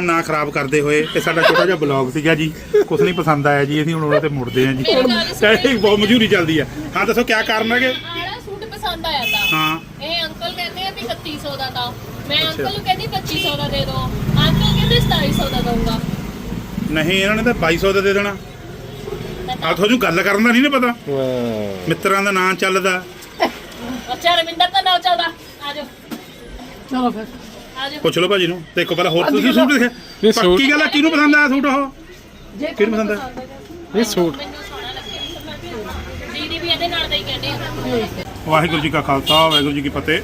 ਨਾ ਖਰਾਬ ਕਰਦੇ ਹੋਏ ਇਹ ਸਾਡਾ ਛੋਟਾ ਜਿਹਾ ਬਲੌਗ ਸੀਗਾ ਜੀ। ਕੁਛ ਨਹੀਂ ਪਸੰਦ ਆਇਆ ਜੀ ਅਸੀਂ ਹੁਣ ਉਹਨਾਂ ਤੇ ਮੁੜਦੇ ਹਾਂ ਜੀ। ਚਾਹੇ ਬਹੁਤ ਮਜੂਰੀ ਚੱਲਦੀ ਆ। ਹਾਂ ਦੱਸੋ ਕੀ ਕਾਰਨ ਹੈਗੇ? ਆੜਾ ਸੂਟ ਪਸੰਦ ਆਇਆ ਤਾਂ। ਹਾਂ। ਇਹ ਅੰਕਲ ਕਹਿੰਦੇ ਆ ਵੀ 3100 ਦਾ ਤਾਂ। ਮੈਂ ਅੰਕਲ ਨੂੰ ਕਹਿੰਦੀ 2500 ਦਾ ਦੇ ਦਿਓ। ਅੰਕਲ ਕਹਿੰਦੇ 2700 ਦਾ ਦਊਂਗਾ। ਨਹੀਂ ਇਹਨਾਂ ਨੇ ਤਾਂ 2200 ਦਾ ਦੇ ਦੇਣਾ। ਆ ਤੁਹਾਨੂੰ ਗੱਲ ਕਰਨ ਦਾ ਨਹੀਂ ਨਾ ਪਤਾ? ਮਿੱਤਰਾਂ ਦਾ ਨਾਂ ਚੱਲਦਾ। ਅੱਛਾ ਰਵਿੰਦਰ ਤਾਂ ਨਾ ਚੱਲਦਾ। ਆਜੋ ਚਲੋ ਫਿਰ। ਪੁੱਛ ਲਓ ਭਾਜੀ ਨੂੰ। ਦੇਖੋ ਪਹਿਲਾਂ ਹੋਰ ਤੁਸੀਂ ਸੂਟ ਦੇਖਿਆ ਸੂਟ- ਪੱਕੀ ਗੱਲ ਆ ਕਿਹਨੂੰ ਪਸੰਦ ਆਇਆ ਸੂਟ ਉਹ? ਕਿਹਨੂੰ ਪਸੰਦ ਆ? ਇਹ ਸੂਟ। ਮੈਨੂੰ ਸੋਹਣਾ ਲੱਗਿਆ ਦੀਦੀ ਵੀ ਇਹਦੇ ਨਾਲ ਦਾ ਹੀ ਕਹਿੰਦੇ ਆ। ਵਾਹਿਗੁਰੂ ਜੀ ਕਾ ਖਾਲਸਾ ਵਾਹਿਗੁਰੂ ਜੀ ਕੀ ਫਤਿਹ।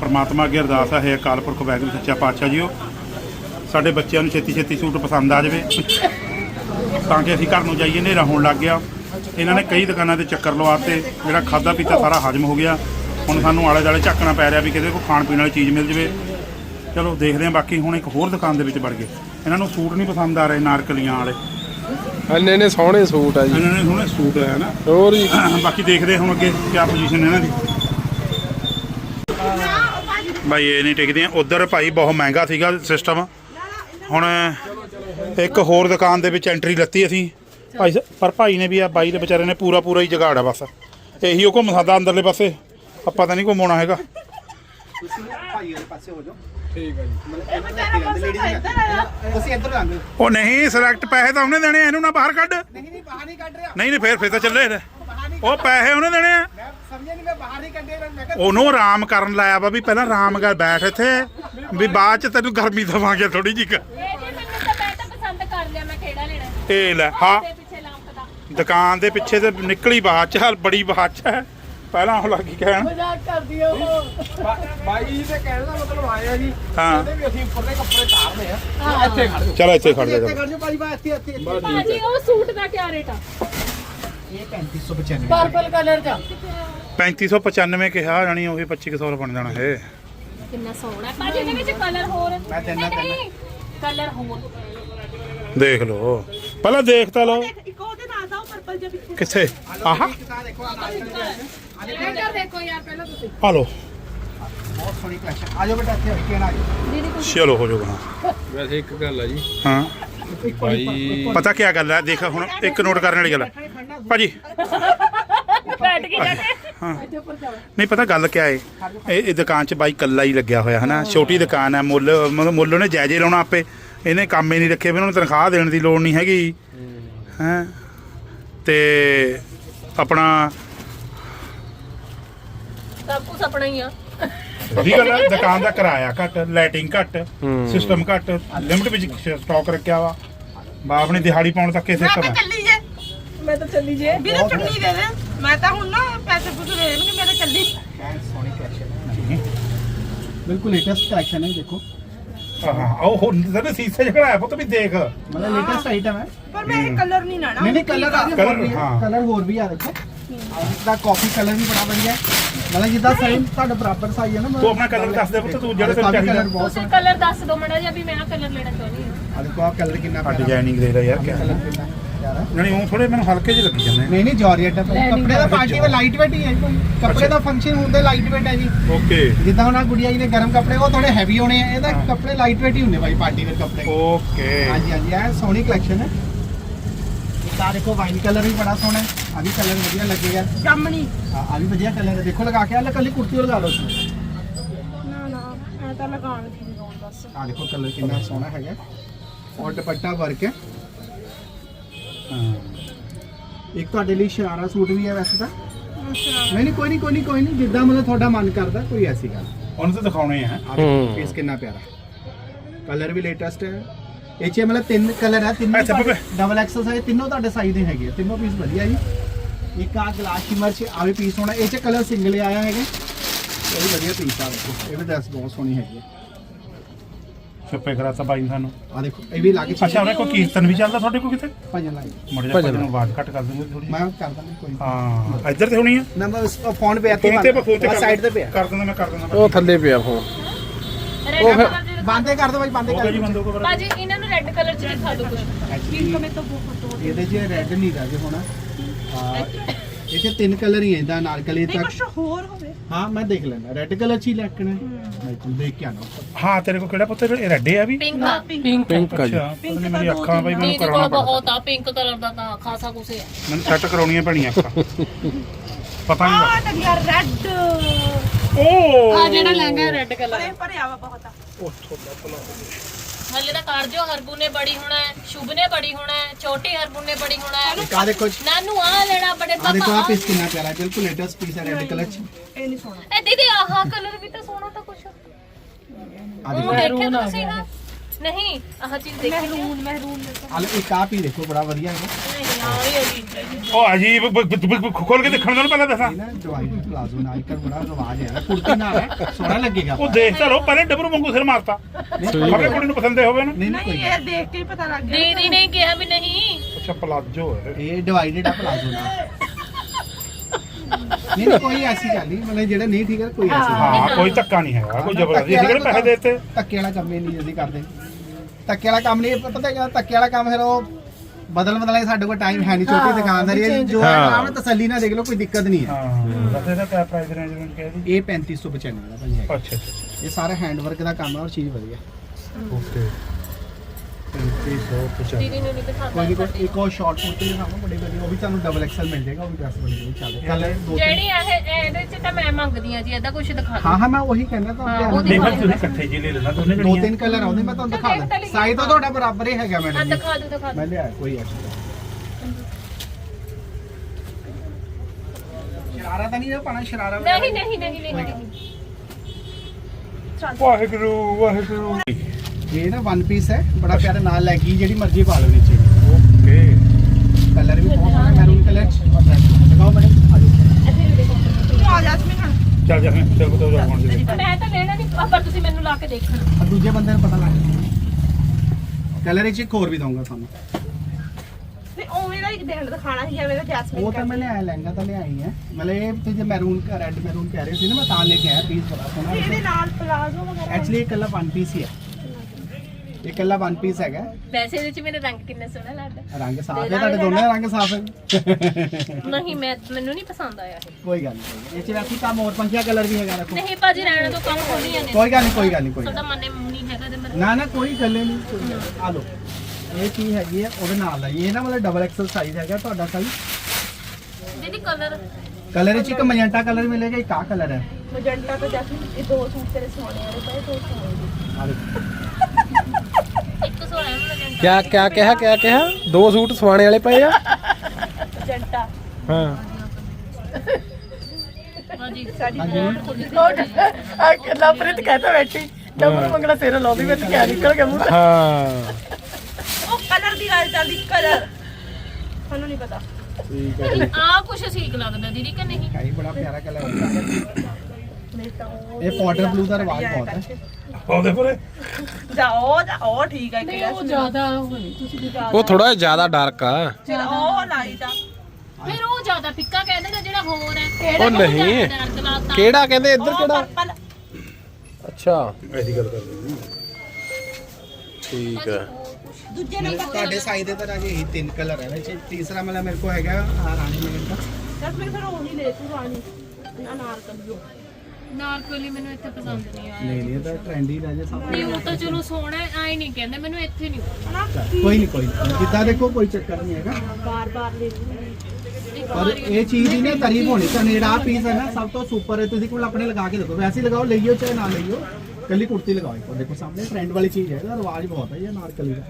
ਪ੍ਰਮਾਤਮਾ ਅੱਗੇ ਅਰਦਾਸ ਹੈ ਅਕਾਲ ਪੁਰਖ ਵਾਹਿਗੁਰੂ ਸੱਚਾ ਪਾਤਸ਼ਾਹ ਜੀਓ। ਸਾਡੇ ਬੱਚਿਆਂ ਨੂੰ ਛੇਤੀ ਛੇਤੀ ਸੂਟ ਪਸੰਦ ਆ ਜਾਵੇ। ਤਾਂ ਕਿ ਅਸੀਂ ਘਰ ਨੂੰ ਜਾਈਏ ਹਨੇਰਾ ਹੋਣ ਲੱਗ ਗਿਆ। ਇਹਨਾਂ ਨੇ ਕਈ ਦੁਕਾਨਾਂ ਤੇ ਚੱਕਰ ਲਵਾਤੇ। ਜਿਹੜਾ ਖਾਦਾ ਪੀਤਾ ਸਾਰਾ ਹਜਮ ਹੋ ਗਿਆ। ਹੁਣ ਸਾਨੂੰ ਆਲੇ ਦੁਆਲੇ ਝੱਕਣਾ ਪੈ ਰਿਹਾ ਵੀ ਕਿਤੇ ਕੋਈ ਖਾਣ ਪੀਣ ਵਾਲੀ ਚੀਜ਼ ਮਿਲ ਜਵੇ। ਚਲੋ ਦੇਖਦੇ ਹਾਂ ਬਾਕੀ ਹੁਣ ਇੱਕ ਹੋਰ ਦੁਕਾਨ ਦੇ ਵਿੱਚ ਵੜ ਗਏ। ਇਹਨਾਂ ਨੂੰ ਸੂਟ ਨਹੀਂ ਪਸੰਦ ਆ ਰਹੇ ਨਾਰਕਲੀਆਂ ਵਾਲੇ। ਇੰਨੇ ਨੇ ਸੋਹਣੇ ਸੂਟ ਆ ਜੀ। ਇਹਨਾਂ ਨੇ ਸੋਹਣੇ ਸੂਟ ਆ ਨਾ ਹੋਰ ਜੀ? ਬਾਕੀ ਦੇਖਦੇ ਹੁਣ ਅੱਗੇ ਕੀ ਪੋਜੀਸ਼ਨ ਇਹਨਾਂ ਦੀ। ਭਾਈ ਇਹ ਨਹੀਂ ਟਿਕਦੇ ਉਧਰ ਭਾਈ ਬਹੁਤ ਮਹਿੰਗਾ ਸੀਗਾ ਸਿਸਟਮ ਹੁਣ ਇੱਕ ਹੋਰ ਦੁਕਾਨ ਦੇ ਵਿੱਚ ਐਂਟਰੀ ਲੱਤੀ ਅਸੀਂ। ਭਾਈ ਪਰ ਭਾਈ ਨੇ ਵੀ ਆ ਬਾਈ ਦੇ ਵਿਚਾਰੇ ਨੇ ਪੂਰਾ ਪੂਰਾ ਹੀ ਜਗਾੜ ਬਸ। ਇਹੀ ਉਹ ਘੁੰਮ ਸਕਦਾ ਅੰਦਰਲੇ ਪਾਸੇ। ਆਪਾਂ ਤਾਂ ਨਹੀਂ ਘੁੰਮਾਉਣਾ ਹੈਗਾ। ਭਾਈ ਵਾਲੇ ਪਾਸੇ ਹੋ ਜਾਓ ਠੀਕ ਆ ਜੀ। ਤੁਸੀਂ ਇੱਧਰ ਲੰਘ ਉਹ ਨਹੀਂ ਸਿਲੈਕਟ ਪੈਸੇ ਤਾਂ ਉਹਨੇ ਦੇਣੇ ਆ, ਇਹਨੂੰ ਨਾ ਬਾਹਰ ਕੱਢ। ਨਹੀਂ ਨਹੀਂ ਬਾਹਰ ਨਹੀਂ ਕੱਢ ਰਿਹਾ। ਨਹੀਂ ਨਹੀਂ ਫੇਰ ਫੇਰ ਤਾਂ ਚੱਲੇ ਇਹ। ਉਹ ਪੈਸੇ ਉਹਨੇ ਦੇਣੇ ਆ। ਮੈਂ ਸਮਝਿਆ ਨਹੀਂ ਮੈਂ ਬਾਹਰ ਨਹੀਂ ਕੱਢੇ ਮੈਂ ਕਿਹਾ ਉਹਨੂੰ ਆਰਾਮ ਕਰਨ ਲਾਇਆ ਵਾ ਵੀ ਪਹਿਲਾਂ ਆਰਾਮ ਕਰ ਬੈਠ ਇੱਥੇ। ਵੀ ਬਾਅਦ ਚ ਤੈਨੂੰ ਗਰਮੀ ਦਵਾਂਗੇ ਥੋੜੀ ਜਿਹੀ ਕੁ। ਇਹ ਜੀ ਮੈਨੂੰ ਤਾਂ ਮੈਂ ਤਾਂ ਪਸੰਦ ਕਰ ਲਿਆ ਮੈਂ ਕਿਹੜਾ ਲੈਣਾ ਇਹ ਲੈ ਹਾਂ। ਤੇ ਪਿੱਛੇ ਲੰਕਦਾ ਦੁਕਾਨ ਦੇ ਪਿੱਛੇ ਤੇ ਨਿਕਲੀ ਬਾਅਦ ਚ ਹਲ ਬੜੀ ਬਾਅਦ ਚ ਹੈ। ਪਹਿਲਾਂ ਉਹ ਲੱਗੀ ਕਹਿਣ। ਮਜ਼ਾਕ ਕਰਦੀ ਆ ਉਹ। ਬਾਈ ਦੇ ਕਹਿਣ ਦਾ ਮਤਲਬ ਆਇਆ ਜੀ ਹਾਂ। ਵੀ ਅਸੀਂ ਉੱਪਰਲੇ ਕੱਪੜੇ ਤਾਰਨੇ ਆ। ਇੱਥੇ ਖੜ ਜਾਓ। ਚਲੋ ਇੱਥੇ ਖੜ ਜਾ ਇੱਥੇ ਖੜ ਜਾਓ ਭਾਈ ਬਾ ਇੱਥੇ ਇੱਥੇ ਇੱਥੇ। ਭਾਜੀ ਉਹ ਸੂਟ ਦਾ ਕੀ ਰੇਟ ਆ? ਇਹ 3595 ਪਰਪਲ ਕਲਰ ਦਾ। 3595 ਕਿਹਾ ਜਾਣੀ ਉਹੀ 2500 ਬਣ ਜਾਣਾ ਹੈ ਕਿੰਨਾ ਸੋਹਣਾ ਭਾਜੀ ਇਹਦੇ ਵਿੱਚ ਕਲਰ ਹੋਰ। ਮੈਂ ਦਿੰਦਾ ਕਲਰ ਹੋਰ। ਦੇਖ ਲਓ। ਪਹਿਲਾਂ ਦੇਖ ਤਾਂ ਲਓ। ਇੱਕ ਉਹਦੇ ਨਾਲ ਦਾ ਪਰਪਲ ਜਿਹਾ ਪਿੱਛੇ। ਕਿੱਥੇ? ਆਹ। ਦੇਖੋ ਆ ਕਲਰ ਦੇ ਲੈਂਟਰ ਦੇਖੋ ਯਾਰ ਪਹਿਲਾਂ ਤੁਸੀਂ ਆ ਲਓ ਬਹੁਤ ਸੋਹਣੀ ਕਲੈਕਸ਼ਨ ਆ ਜਾਓ ਬੇਟਾ ਇੱਥੇ ਅੱਗੇ ਨਾ ਆਜੋ ਚਲੋ ਹੋ ਜਾਊਗਾ। ਵੈਸੇ ਇੱਕ ਗੱਲ ਆ ਜੀ। ਹਾਂ। ਬਾਈ ਪਤਾ ਕੀ ਗੱਲ ਹੈ ਦੇਖ ਹੁਣ ਇੱਕ ਨੋਟ ਕਰਨ ਵਾਲੀ ਗੱਲ ਹੈ ਭਾਜੀ। ਬੈਠ ਕੇ ਜਾ ਕੇ ਹਾਂ। ਨਹੀਂ ਪਤਾ ਗੱਲ ਕਿਆ ਇਹ ਇਹ ਦੁਕਾਨ 'ਚ ਬਾਈ ਕੱਲਾ ਹੀ ਲੱਗਿਆ ਹੋਇਆ ਹਨਾ? ਛੋਟੀ ਦੁਕਾਨ ਹੈ ਮੁੱਲ ਮਤਲਬ ਮੁੱਲ ਉਹਨੇ ਜਾਇਜ਼ੇ ਲਾਉਣਾ ਆਪੇ। ਇਹਨੇ ਕੰਮ ਹੀ ਨਹੀਂ ਰੱਖੇ ਵੀ ਉਹਨੂੰ ਤਨਖਾਹ ਦੇਣ ਦੀ ਲੋੜ ਨਹੀਂ ਹੈਗੀ। ਹੈ? ਤੇ ਆਪਣਾ ਸਭ ਕੁਝ ਆਪਣਾ ਹੀ ਆ। ਵਧੀਆ ਗੱਲ ਹੈ ਦੁਕਾਨ ਦਾ ਕਿਰਾਇਆ ਘੱਟ ਲਾਈਟਿੰਗ ਘੱਟ ਸਿਸਟਮ ਘੱਟ ਲਿਮਟ ਵਿੱਚ ਸਟਾਕ ਰੱਖਿਆ ਵਾ। ਬਾਪ ਨੇ ਦਿਹਾੜੀ ਪਾਉਣ ਤੱਕ ਇਹ ਸਿਸਟਮ ਹੈ ਚੱਲੀ ਜੇ। ਮੈਂ ਤਾਂ ਚੱਲੀ ਜੇ। ਵੀਰੇ ਚੁੰਨੀ ਦੇ ਦੇ। ਮੈਂ ਤਾਂ ਹੁਣ ਨਾ ਪੈਸੇ ਪੂਸੇ ਦੇ ਦੇਣਗੇ ਮੈਂ ਤਾਂ ਚੱਲੀ। ਕਲੈਕਸ਼ਨ ਹੈ ਬਿਲਕੁਲ ਲੇਟੈਸਟ ਕਲੈਕਸ਼ਨ ਹੈ ਦੇਖੋ। ਹਾਂ ਉਹ ਹੁਣ ਤੇ ਸੀਸੇ ਖੜਾਇਆ ਪੁੱਤ ਵੀ ਦੇਖ। ਮਤਲਬ ਲੇਟੈਸਟ ਆਈਟਮ ਹੈ। ਪਰ ਮੈਂ ਇਹ ਕਲਰ ਨਹੀਂ ਲੈਣਾ। ਨਹੀਂ ਨਹੀਂ ਕਲਰ ਆ Colour, ਹੋਰ ਵੀ ਹਾਂ। ਕਲਰ ਹੋਰ ਵੀ ਆ ਦੇਖੋ ਦਾ ਕਾਫੀ ਕਲਰ ਵੀ ਬੜਾ ਵਧੀਆ ਹੈ। ਮਤਲਬ ਜਿੱਦਾਂ ਸੇਮ ਤੁਹਾਡਾ ਬਰਾਬਰ ਸਾਈਜ਼ ਹੈ ਨਾ ਮਤਲਬ ਤੂੰ ਆਪਣਾ colour ਦੱਸ ਦੇ ਪੁੱਤ, ਤੂੰ ਜਿਹੜਾ ਤੈਨੂੰ ਕਾਫੀ ਚਾਹੀਦਾ। colour ਬਹੁਤ ਤੁਸੀਂ ਸੋਹਣਾ ਕਲਰ ਦੱਸ ਦਿਓ ਮੜਾ ਜਿਹਾ ਵੀ ਮੈਂ ਆ ਕਲਰ ਲੈਣਾ ਚਾਹੁੰਦੀ ਹਾਂ। ਆ ਦੇਖੋ ਆ ਕਲਰ ਕਿੰਨਾ ਆ ਪਿਆਰਾ। ਡਿਜ਼ਾਈਨਿੰਗ ਦੇ ਲੈ ਯਾਰ ਕਿਆ ਕਲਰ ਕਿੰਨਾ ਪਿਆਰਾ। ਨਹੀਂ ਉਹ ਥੋੜੇ ਮੈਨੂੰ ਹਲਕੇ ਜਿਹੇ ਲੱਗੀ ਜਾਂਦੇ ਨਹੀਂ ਨਹੀਂ ਹੈ ਭਾਈ। ਕੱਪੜੇ ਦਾ ਪਾਰਟੀ ਵੇ ਲਾਈਟ ਵੇਟ ਹੀ ਹੈ ਕੋਈ ਕੱਪੜੇ ਦਾ ਫੰਕਸ਼ਨ ਹੁੰਦੇ ਲਾਈਟ ਵੇਟ ਹੈ ਜੀ। ਓਕੇ। ਜਿੱਦਾਂ ਹੁਣ ਆ ਗੁੜੀਆ ਜੀ ਦੇ ਗਰਮ ਕੱਪੜੇ ਉਹ ਥੋੜੇ ਹੈਵੀ ਹੋਣੇ ਆ ਇਹਦਾ ਕੱਪੜੇ ਲਾਈਟ ਵੇਟ ਹੀ ਹੁੰਦੇ ਭਾਈ ਪਾਰਟੀ ਵੇਅਰ ਕੱਪੜੇ। ਓਕੇ। ਹਾਂਜੀ ਹਾਂਜੀ ਇਹ ਸੋਹਣੀ ਕਲੈਕਸ਼ਨ ਹੈ। ਆ ਦੇਖੋ ਵਾਈਨ ਕਲਰ ਵੀ ਬੜਾ ਸੋਹਣਾ ਹੈ। ਆ ਵੀ ਕਲਰ ਵਧੀਆ ਲੱਗੇਗਾ। ਜਾਮਣੀ ਆ ਆ ਵੀ ਵਧੀਆ ਕਲਰ ਹੈ। ਦੇਖੋ ਲਗਾ ਕੇ ਆ ਲੈ ਕੱਲੀ ਕੁਰਤੀ ਉਹ ਲਗਾ ਲਓ ਤੁਸੀਂ ਨਾ ਨਾ ਮੈਂ ਤਾਂ ਲਗਾਉਣ ਦੀ ਨਹੀਂ ਲੋੜ ਬਸ। ਆ ਦੇਖੋ ਕਲਰ ਕਿੰਨਾ ਸੋਹਣਾ ਹੈਗਾ। ਔਰ ਦੁਪੱਟਾ ਵਰਕ ਹੈ। ਹਾਂ। ਇੱਕ ਤੁਹਾਡੇ ਲਈ ਸ਼ਰਾਰਾ ਸੂਟ ਵੀ ਹੈ ਵੈਸੇ ਤਾਂ। ਨਹੀਂ ਨਹੀਂ ਕੋਈ ਨਹੀਂ ਕੋਈ ਨਹੀਂ ਕੋਈ ਨਹੀਂ ਜਿੱਦਾਂ ਮਤਲਬ ਤੁਹਾਡਾ ਮਨ ਕਰਦਾ ਕੋਈ ਐਸੀ ਗੱਲ। ਉਹਨੂੰ ਤਾਂ ਦਿਖਾਉਣੇ ਆ। ਆ ਦੇਖੋ ਹੂੰ। ਫੇਸ ਕਿੰਨਾ ਪਿਆਰਾ। ਕਲਰ ਵੀ ਲੇਟੈਸਟ ਹੈ। ਇਹ ਚ ਮਤਲਬ ਤਿੰਨ ਕਲਰ ਹੈ ਤਿੰਨੋਂ ਅੱਛਾ, ਬੱਬੇ। ਡਬਲ ਐਕਸਲ ਸਾਈਜ਼ ਤਿੰਨੋਂ ਤੁਹਾਡੇ ਸਾਈਜ਼ ਦੇ ਹੈਗੇ ਆ, ਤਿੰਨੋਂ ਪੀਸ ਵਧੀਆ ਜੀ। ਇੱਕ ਆ ਗਲਾਸ ਸ਼ਿਮਰ ਚ ਆ ਵੀ ਪੀਸ ਹੋਣਾ ਇਹ ਚ ਕਲਰ ਸਿੰਗਲ ਆਇਆ ਹੈਗਾ। ਇਹ ਵੀ ਵਧੀਆ ਪੀਸ ਆ ਦੇਖੋ ਇਹ ਵੀ ਡਰੈਸ ਬਹੁਤ ਸੋਹਣੀ ਹੈਗੀ ਹੈ ਛੁੱਪੇ ਕਰਾਤਾ ਬਾਈ ਨੇ ਸਾਨੂੰ। ਆ ਦੇਖੋ ਇਹ ਵੀ ਲਾ ਕੇ ਅੱਛਾ ਉਹਨੇ ਕੋਈ ਕੀਰਤਨ ਵੀ ਚੱਲਦਾ ਤੁਹਾਡੇ ਕੋਲ ਕਿਤੇ? ਭਜਨ ਲਾਈ ਮੁੜ ਜਾ ਭਜਨ ਭਜਨ ਨੂੰ ਆਵਾਜ਼ ਘੱਟ ਕਰ ਦੂੰਗੇ ਥੋੜੀ ਮੈਂ ਕਰ ਦਾਂਗਾ ਕੋਈ। ਹਾਂ ਇੱਧਰ ਤੇ ਹੋਣੀ ਆ? ਨੰਬਰ ਫੋਨ ਪੇ ਫੋਨ ਤੇ ਫੋਨ ਤੇ ਸਾਈਡ ਤੇ ਪਿਆ। ਕਰ ਦਿੰਦਾ ਮੈਂ ਕਰ ਦਿੰਦਾ ਉਹ ਥੱਲੇ ਪਿਆ ਫੋਨ ਉਹ ਫਿਰ- ਬੰਦੇ ਕਰ ਦੋ ਭਾਈ ਬੰਦੇ ਹੋ ਕਰ ਜੀ ਦਿਓ। ਬੰਦੋ ਕੋ ਭਾਜੀ ਇਹਨਾਂ ਨੂੰ ਰੈੱਡ ਕਲਰ ਚ ਦਿਖਾ ਦਿਓ ਕੁਝ ਇਹਦੇ 'ਚ ਰੈੱਡ ਨਹੀਂ ਗਾ ਜੇ ਹੋਣਾ। ਆ ਇਹ 'ਚ ਤਿੰਨ ਕਲਰ ਹੀ ਹੈ ਇਹਦਾ ਨਾਰਕਲੀ ਨਹੀਂ ਤੱਕ। ਕੁਛ ਹੋਰ ਹੋਵੇ। ਹਾਂ ਮੈਂ ਦੇਖ ਲੈਣਾ ਰੈੱਡ ਕਲਰ ਚ ਹੀ ਲੈਕਣਾ ਹੈ। ਮੈਂ ਤੂੰ ਦੇਖ ਕੇ ਆਣਾ ਹਾਂ ਤੇਰੇ ਕੋਲ ਕਿਹੜਾ ਪੁੱਤ ਇਹ ਰੈੱਡ ਆ ਵੀ? ਪਿੰਕ ਆ ਪਿੰਕ ਆ। ਜੀ। ਅੱਛਾ ਪਤਾ ਨਹੀਂ ਮੇਰੀ ਅੱਖਾਂ ਬਈ ਮੈਨੂੰ ਦੀਦੀ ਕੋਲ ਕਰਾਉਣਾ ਪੈਣਾ। ਬਹੁਤ ਆ ਪਿੰਕ ਕਲਰ ਦਾ ਤਾਂ ਖਾਸਾ ਕੁਛ ਹੈ। ਮੈਨੂੰ ਸੈੱਟ ਕਰਾਉਣੀਆਂ ਪੈਣੀਆਂ ਅੱਖਾਂ। ਪਤਾ ਨਹੀਂ ਆ ਟੰਗਿਆ ਰੈੱਡ ਓ! ਆ ਜਿਹੜਾ ਲਹਿੰਗਾ ਰੈੱਡ ਕਲਰ ਪਰੇ ਆਵਾ ਬਹੁਤ ਆ। ਹਲੇ ਤਾਂ ਕਾਰਜੋ ਹਰਬੂ ਨੇ ਬੜੀ ਹੋਣਾ ਹੈ ਸ਼ੁਭ ਨੇ ਬੜੀ ਹੋਣਾ ਹੈ ਛੋਟੀ ਹਰਬੂ ਨੇ ਬੜੀ ਹੋਣਾ ਹੈ। ਆ ਦੇਖੋ ਨਾਨੂ ਆ ਲੈਣਾ ਬੜੇ ਆ ਦੇਖੋ ਪਾਪਾ ਪੀਸ ਕਿੰਨਾ ਪਿਆਰਾ ਹੈ, ਬਿਲਕੁਲ ਲੇਟੈਸਟ ਪੀਸ ਹੈ ਰੈੱਡ ਕਲਰ ਚ। ਇਹ ਨਹੀਂ ਸੋਹਣਾ। ਇਹ ਦੀਦੀ ਆਹ ਕਲਰ ਵੀ ਤਾਂ ਸੋਹਣਾ ਤਾਂ ਕੁਛ। ਆ ਉਹ ਦੇਖੋ ਦੇਖਿਆ ਤਾਂ ਤੁਸੀਂ ਹਾਂ ਨਹੀਂ ਆਹ ਚੀਜ਼ ਦੇਖੀ ਨਹੀਂ। ਮਹਿਰੂਨ ਮਹਿਰੂਨ ਆ ਲੈ ਇੱਕ ਆ ਪੀ ਦੇਖੋ ਬੜਾ ਵਧੀਆ ਹੈ ਆ ਵੀ ਅਜੀਬ ਉਹ ਅਜੀਬ ਬ- ਬ- ਬ- ਬ- ਖੋਲ ਕੇ ਦੇਖਣ ਨੂੰ ਪਹਿਲਾਂ ਦੱਸਾਂ। ਇਹ ਨਾ ਡਿਵਾਈਡ ਪਲਾਜ਼ੋ ਨਾਲ ਇੱਕ ਬੜਾ ਰਿਵਾਜ ਹੈ। ਕੁੜਤੀ ਨਾਲ ਹੈ ਸੋਹਣਾ ਲੱਗੇਗਾ। ਉਹ ਦੇਖ ਤਾਂ ਲੋ ਪਹਿਲੇ ਡਬਰੂ ਵਾਂਗੂ ਸਿਰ ਮਾਰਤਾ। ਖਬਰੇ ਕੁੜੀ ਨੂੰ ਪਸੰਦ ਹੋਵੇ ਨਾ। ਨਹੀਂ ਨਹੀਂ ਕੋਈ ਇਹ ਦੇਖ ਕੇ ਹੀ ਪਤਾ ਲੱਗ ਗਿਆ। ਦੀਦੀ ਨੇ ਕਿਹਾ ਵੀ ਨਹੀਂ। ਅੱਛਾ ਪਲਾਜੋ ਹੈ। ਇਹ ਡਿਵਾਈਡਡ ਆ ਪਲਾਜ਼ੋ ਨਾਲ। ਨਹੀਂ ਨਹੀਂ, ਕੋਈ ਐਸੀ ਗੱਲ ਨਹੀਂ। ਮਤਲਬ ਜਿਹੜਾ ਨਹੀਂ ਠੀਕ ਹੈ ਕੋਈ ਐਸੀ ਗੱਲ ਹਾਂ ਕੋਈ ਧੱਕਾ ਨਹੀਂ ਹੈਗਾ ਕੋਈ ਜ਼ਬਰਦਸਤੀ। ਪੈਸੇ ਦੇਤੇ। ਧੱਕੇ ਵਾਲਾ ਕੰਮ ਹੀ ਨਹੀਂ ਅਸੀਂ ਕਰਦੇ। ਧੱਕੇ ਵਾਲਾ ਕੰਮ ਨਹੀਂ ਪਤਾ ਕਿਆ ਧੱਕੇ ਵਾਲਾ ਕੰਮ ਫਿਰ ਉਹ ਬਦਲ ਬਦਲ ਕੇ ਸਾਡੇ ਕੋਲ ਟਾਈਮ ਹੈ ਨਹੀਂ ਛੋਟੀ ਦੁਕਾਨਦਾਰੀ ਹੈ ਜੋ ਹੈ। ਤਸੱਲੀ ਨਾਲ ਦੇਖ ਲਓ ਕੋਈ ਦਿੱਕਤ ਨਹੀਂ ਹੈ। ਹਾਂ ਦੱਸੇ ਦਾ ਕਿਆ ਪ੍ਰਾਈਸ ਰੇਂਜ ਵਿੱਚ ਕਿਹਾ ਜੀ ਇਹ 3595 ਦਾ ਭਾਈ ਹੈ ਅੱਛਾ ਅੱਛਾ ਇਹ ਸਾਰਾ ਹੈਂਡ ਵਰਕ ਦਾ ਕੰਮ ਹੈ ਔਰ ਚੀਜ਼ ਵਧੀਆ। ਓਕੇ 3550 ਦੀਦੀ ਨੂੰ ਨਹੀਂ ਦਿਖਾਤਾ ਕੋਈ ਨਹੀਂ ਕੋਈ ਇੱਕ ਹੋਰ ਸ਼ਾਰਟ ਕੁੜਤੀ ਦਿਖਾਵਾਂ ਬੜੀ ਵਧੀਆ ਉਹ ਵੀ ਤੁਹਾਨੂੰ ਡਬਲ ਐਕਸਲ ਮਿਲ ਜਾਏਗਾ ਉਹ ਵੀ ਡਰੈਸ ਬਣ ਜਾਏਗੀ। ਚੱਲ ਕੱਲ ਦੋ ਤਿੰਨ ਜਿਹੜੀ ਇਹ ਇਹਦੇ ਚ ਤਾਂ ਮੈਂ ਮੰਗਦੀ ਆ ਜੀ ਇਹਦਾ ਕੁਝ ਦਿਖਾ ਹਾਂ ਹਾਂ ਮੈਂ ਉਹੀ ਕਹਿੰਦਾ ਤਾਂ ਹਾਂ, ਤੁਹਾਨੂੰ ਉਹਦੀ ਨਹੀਂ ਫਿਰ ਤੁਸੀਂ ਇਕੱਠੇ ਜੀ ਲੈ ਲੈਣਾ ਦੋਨੇ ਦੋ ਜਣੀਆਂ। ਤਿੰਨ ਕਲਰ ਆਉਂਦੇ ਮੈਂ ਤੁਹਾਨੂੰ ਦਿਖਾ ਦੇਖ ਤਾਂ ਦਾਂ ਲਈ। ਸਾਈਜ਼ ਤਾਂ ਤੁਹਾਡਾ ਬਰਾਬਰ ਹੀ ਹੈਗਾ ਹਾਂ ਮੈਡਮ ਜੀ। ਦਿਖਾ ਦੋ ਦਿਖਾ ਮੈਂ ਦੋ ਲਿਆ ਕੋਈ ਐਕਸਟਰਾ ਸ਼ਰਾਰਾ ਤਾਂ ਨਹੀਂ ਨਾ ਪਾਣਾ ਸ਼ਰਾਰਾ ਨਹੀਂ ਨਹੀਂ ਨਹੀਂ ਨਹੀਂ ਨਹੀਂ। ਵਾਹਿਗੁਰੂ ਵਾਹਿਗੁਰੂ। ਇਹ ਨਾ ਵਨ ਪੀਸ ਹੈ ਬੜਾ ਪਿਆਰਾ ਨਾਲ ਲੈਗੀ ਜਿਹੜੀ ਮਰਜ਼ੀ ਪਾ ਲਓ ਨੀਚੇ ਓਕੇ। ਕਲਰ ਵੀ ਬਹੁਤ ਸੋਹਣਾ ਮੈਰੂਨ ਕਲਰ। ਦਿਖਾਓ ਮੈਡਮ ਆ ਜਾਓ। ਤੂੰ ਆ ਜਾ ਜਸਮੀਨ ਹੁਣ। ਚੱਲ ਜਾ ਚੱਲ ਬਤਾਓ ਜਾ ਹੁਣ ਮੈਂ ਤਾਂ ਲੈਣਾ ਨਹੀਂ ਪਰ ਤੁਸੀਂ ਮੈਨੂੰ ਲਾ ਕੇ ਦੇਖਣਾ। ਦੂਜੇ ਬੰਦੇ ਨੂੰ ਪਤਾ ਲੱਗ ਜਾਏ ਕਲਰ ਵਿੱਚ ਇੱਕ ਹੋਰ ਵੀ ਦਊਂਗਾ ਤੁਹਾਨੂੰ। ਤੇ ਉਵੇਂ ਦਾ ਇੱਕ ਦੇਣ ਦਿਖਾਣਾ ਸੀ ਜਿਵੇਂ ਦਾ ਜੈਸਮੀਨ ਉਹ ਤਾਂ ਮੈਂ ਲਿਆਇਆ ਲਹਿੰਗਾ ਤਾਂ ਲਿਆਈ ਹੈ। ਮਤਲਬ ਇਹ ਤੇ ਜੇ ਮੈਰੂਨ ਕਾ ਰੈੱਡ ਮੈਰੂਨ ਕਹਿ ਰਹੇ ਸੀ ਨਾ ਮੈਂ ਤਾਂ ਲੈ ਕੇ ਆਇਆ ਪੀਸ ਬੜਾ ਸੋਹਣਾ ਇਹਦੇ ਨਾਲ ਪਲਾਜ਼ੋ ਵਗੈਰਾ ਐਕਚੁਅਲੀ ਇਹ ਇਕੱਲਾ ਵਨ ਪੀਸ ਹੀ ਹੈ। ਇਹ ਇਕੱਲਾ ਵਨ ਪੀਸ ਹੈਗਾ। ਵੈਸੇ ਇਹਦੇ ਚ ਮੇਰਾ ਰੰਗ ਕਿੰਨਾ ਸੋਹਣਾ ਲੱਗਦਾ। ਰੰਗ ਸਾਫ਼ ਹੈ ਤੁਹਾਡੇ ਦੋਨੇ ਰੰਗ ਸਾਫ਼ ਹੈ। ਨਹੀਂ ਮੈਂ ਮੈਨੂੰ ਨਹੀਂ ਪਸੰਦ ਆਇਆ ਇਹ। ਕੋਈ ਗੱਲ ਨਹੀਂ ਇਹ ਚ ਵੈਸੇ ਕੰਮ ਹੋਰ ਪੰਖਿਆ ਕਲਰ ਵੀ ਹੈਗਾ ਦੇਖੋ ਨਹੀਂ ਭਾਜੀ ਰਹਿਣ ਤੋਂ ਕੰਮ ਖੋਲੀਆਂ ਨੇ। ਕੋਈ ਗੱਲ ਨਹੀਂ ਕੋਈ ਗੱਲ ਨਹੀਂ ਕੋਈ ਤੁਹਾਡਾ ਮਨ ਨਹੀਂ। ਹੈਗਾ ਤੇ ਮੈਂ। ਨਾ ਨਾ ਕੋਈ ਗੱਲ ਹੀ ਨਹੀਂ। ਆ ਲਓ। ਇਹ ਚੀਜ਼ ਹੈਗੀ ਹੈ ਉਹਦੇ ਨਾਲ ਦਾ ਜੀ। ਇਹ ਨਾ ਮਤਲਬ ਡਬਲ ਐਕਸਲ ਸਾਈਜ਼ ਹੈਗਾ ਤੁਹਾਡਾ ਸਾਈਜ਼ ਦੀਦੀ ਕਲਰ ਕਲਰ ਵਿੱਚ ਇੱਕ ਮੈਜੈਂਟਾ ਕਲਰ ਮਿਲੇਗਾ ਇੱਕ ਆ ਕਲਰ ਹੈ। ਮਜੰਟਾ ਤੇ ਜੈਸਮੀਨ ਇਹ ਦੋ ਸੂਟ ਤੇਰੇ ਸੋਹਣੇ ਵਾਲੇ ਪਏ ਦੋ ਸੋਹਣੇ ਆ ਦੇਖੋ ਇੱਕ ਸੋਹਣਾ ਹੈ ਮੈਨੂੰ ਕਿਆ ਕਿਆ ਕਿਹਾ ਕਿਆ ਕਿਹਾ? ਦੋ ਸੂਟ ਸਵਾਣੇ ਵਾਲੇ ਪਏ ਆ? ਮਜੰਟਾ ਹਾਂ। ਭਾਜੀ ਲਵਪ੍ਰੀਤ ਕਹਤਾ ਬੈਠੀ। ਡਬਲ ਮੰਗਣਾ ਸਿਰ ਲਾਉਂਦੀ ਵਿੱਚ ਕਿਆ ਨਿਕਲ ਗਿਆ ਮੂੰਹ। ਹਾਂ। ਉਹ ਕਲਰ ਦੀ ਗੱਲ ਚੱਲਦੀ ਕਲਰ। ਤੁਹਾਨੂੰ ਨਹੀਂ ਪਤਾ। ਠੀਕ ਹੈ ਆ। ਕੁਛ ਠੀਕ ਲੱਗਦਾ ਦੀਦੀ ਕਿ ਨਹੀਂ? ਕਾਈ ਬੜਾ ਪਿਆਰਾ ਕਲਰ ਹੈ ਇਹ ਪਾਊਡਰ ਬਲੂ ਦਾ ਰਿਵਾਜ ਬਹੁਤ ਹੈ। ਉਹਦੇ ਪਰੇ? ਜਾਓ ਜਾਓ ਠੀਕ ਹੈ ਕਿ ਉਹ ਜ਼ਿਆਦਾ ਹੋਣੀ ਤੁਸੀਂ ਉਹ ਥੋੜਾ ਜ਼ਿਆਦਾ ਡਾਰਕ ਆ। ਚਲ ਉਹ ਲਾਈਟ ਆ ਫਿਰ ਉਹ ਜ਼ਿਆਦਾ ਫਿੱਕਾ ਕਹਿੰਦੇ ਨੇ ਜਿਹੜਾ ਹੋਰ ਹੈ। ਉਹ ਨਹੀਂ। ਕਿਹੜਾ ਕਹਿੰਦੇ ਇੱਧਰ ਉਹ ਕਿਹੜਾ? ਪਰਪਲ ਅੱਛਾ। ਐਸੀ ਗੱਲ ਕਰਦੇ ਠੀਕ ਹੈ। ਦੂਜੇ ਨੰਬਰ ਤੁਹਾਡੇ ਸਾਈਜ਼ ਦੇ ਤਾਂ ਅਜੇ ਇਹੀ ਤਿੰਨ ਕਲਰ ਹੈ ਵਿੱਚ ਤੀਸਰਾ ਮਤਲਬ ਮੇਰੇ ਕੋਲ ਹੈਗਾ ਆ ਰਾਣੀ ਮਹਿੰਗਾ ਜਸਮੀਨ ਫਿਰ ਉਹ ਨਹੀਂ ਲੈ ਤੂੰ ਰਾਣੀ। ਨਾ ਨਾਲ ਕਰਿਓ ਨਾਰਕਲੀ ਮੈਨੂੰ ਇੱਥੇ ਪਸੰਦ ਨਹੀਂ ਆਇਆ। ਨਹੀਂ ਨਹੀਂ ਇਹ ਤਾਂ ਟ੍ਰੈਂਡੀ ਰਹਿ ਜਾ ਸਭ ਨਹੀਂ ਉਹ ਤਾਂ ਚਲੋ ਸੋਹਣਾ ਆਈ ਨਹੀਂ ਕਹਿੰਦੇ ਮੈਨੂੰ ਇੱਥੇ ਨਹੀਂ ਹਨਾ ਕੋਈ ਨਹੀਂ ਕੋਈ ਨਹੀਂ। ਜਿੱਦਾਂ ਦੇਖੋ ਕੋਈ ਚੱਕਰ ਨਹੀਂ ਹੈਗਾ। ਬਾਰ ਬਾਰ ਲੈ ਲਈ ਇੱਕ ਪਰ ਵਾਰੀ ਇਹ ਚੀਜ਼ ਦੀ ਨਾ ਤਾਰੀਫ ਹੋਣੀ ਚਾਹੀਦੀ ਜਿਹੜਾ ਆਹ ਪੀਸ ਹੈ ਨਾ ਸਭ ਤੋਂ ਸੁਪਰ ਹੈ। ਤੁਸੀਂ ਕੋਲ ਆਪਣੇ ਲਗਾ ਕੇ ਦੇਖੋ ਵੈਸੇ ਹੀ ਲਗਾਓ ਲਈਓ ਚਾਹੇ ਨਾ ਲਈਓ। ਕੱਲੀ ਕੁੜਤੀ ਲਗਾਓ ਇੱਕ ਵਾਰ। ਦੇਖੋ ਸਾਹਮਣੇ ਟ੍ਰੈਂਡ ਵਾਲੀ ਚੀਜ਼ ਹੈ ਇਹਦਾ ਰਿਵਾਜ ਬਹੁਤ ਹੈ ਇਹ ਨਾਰਕਲੀ ਦਾ।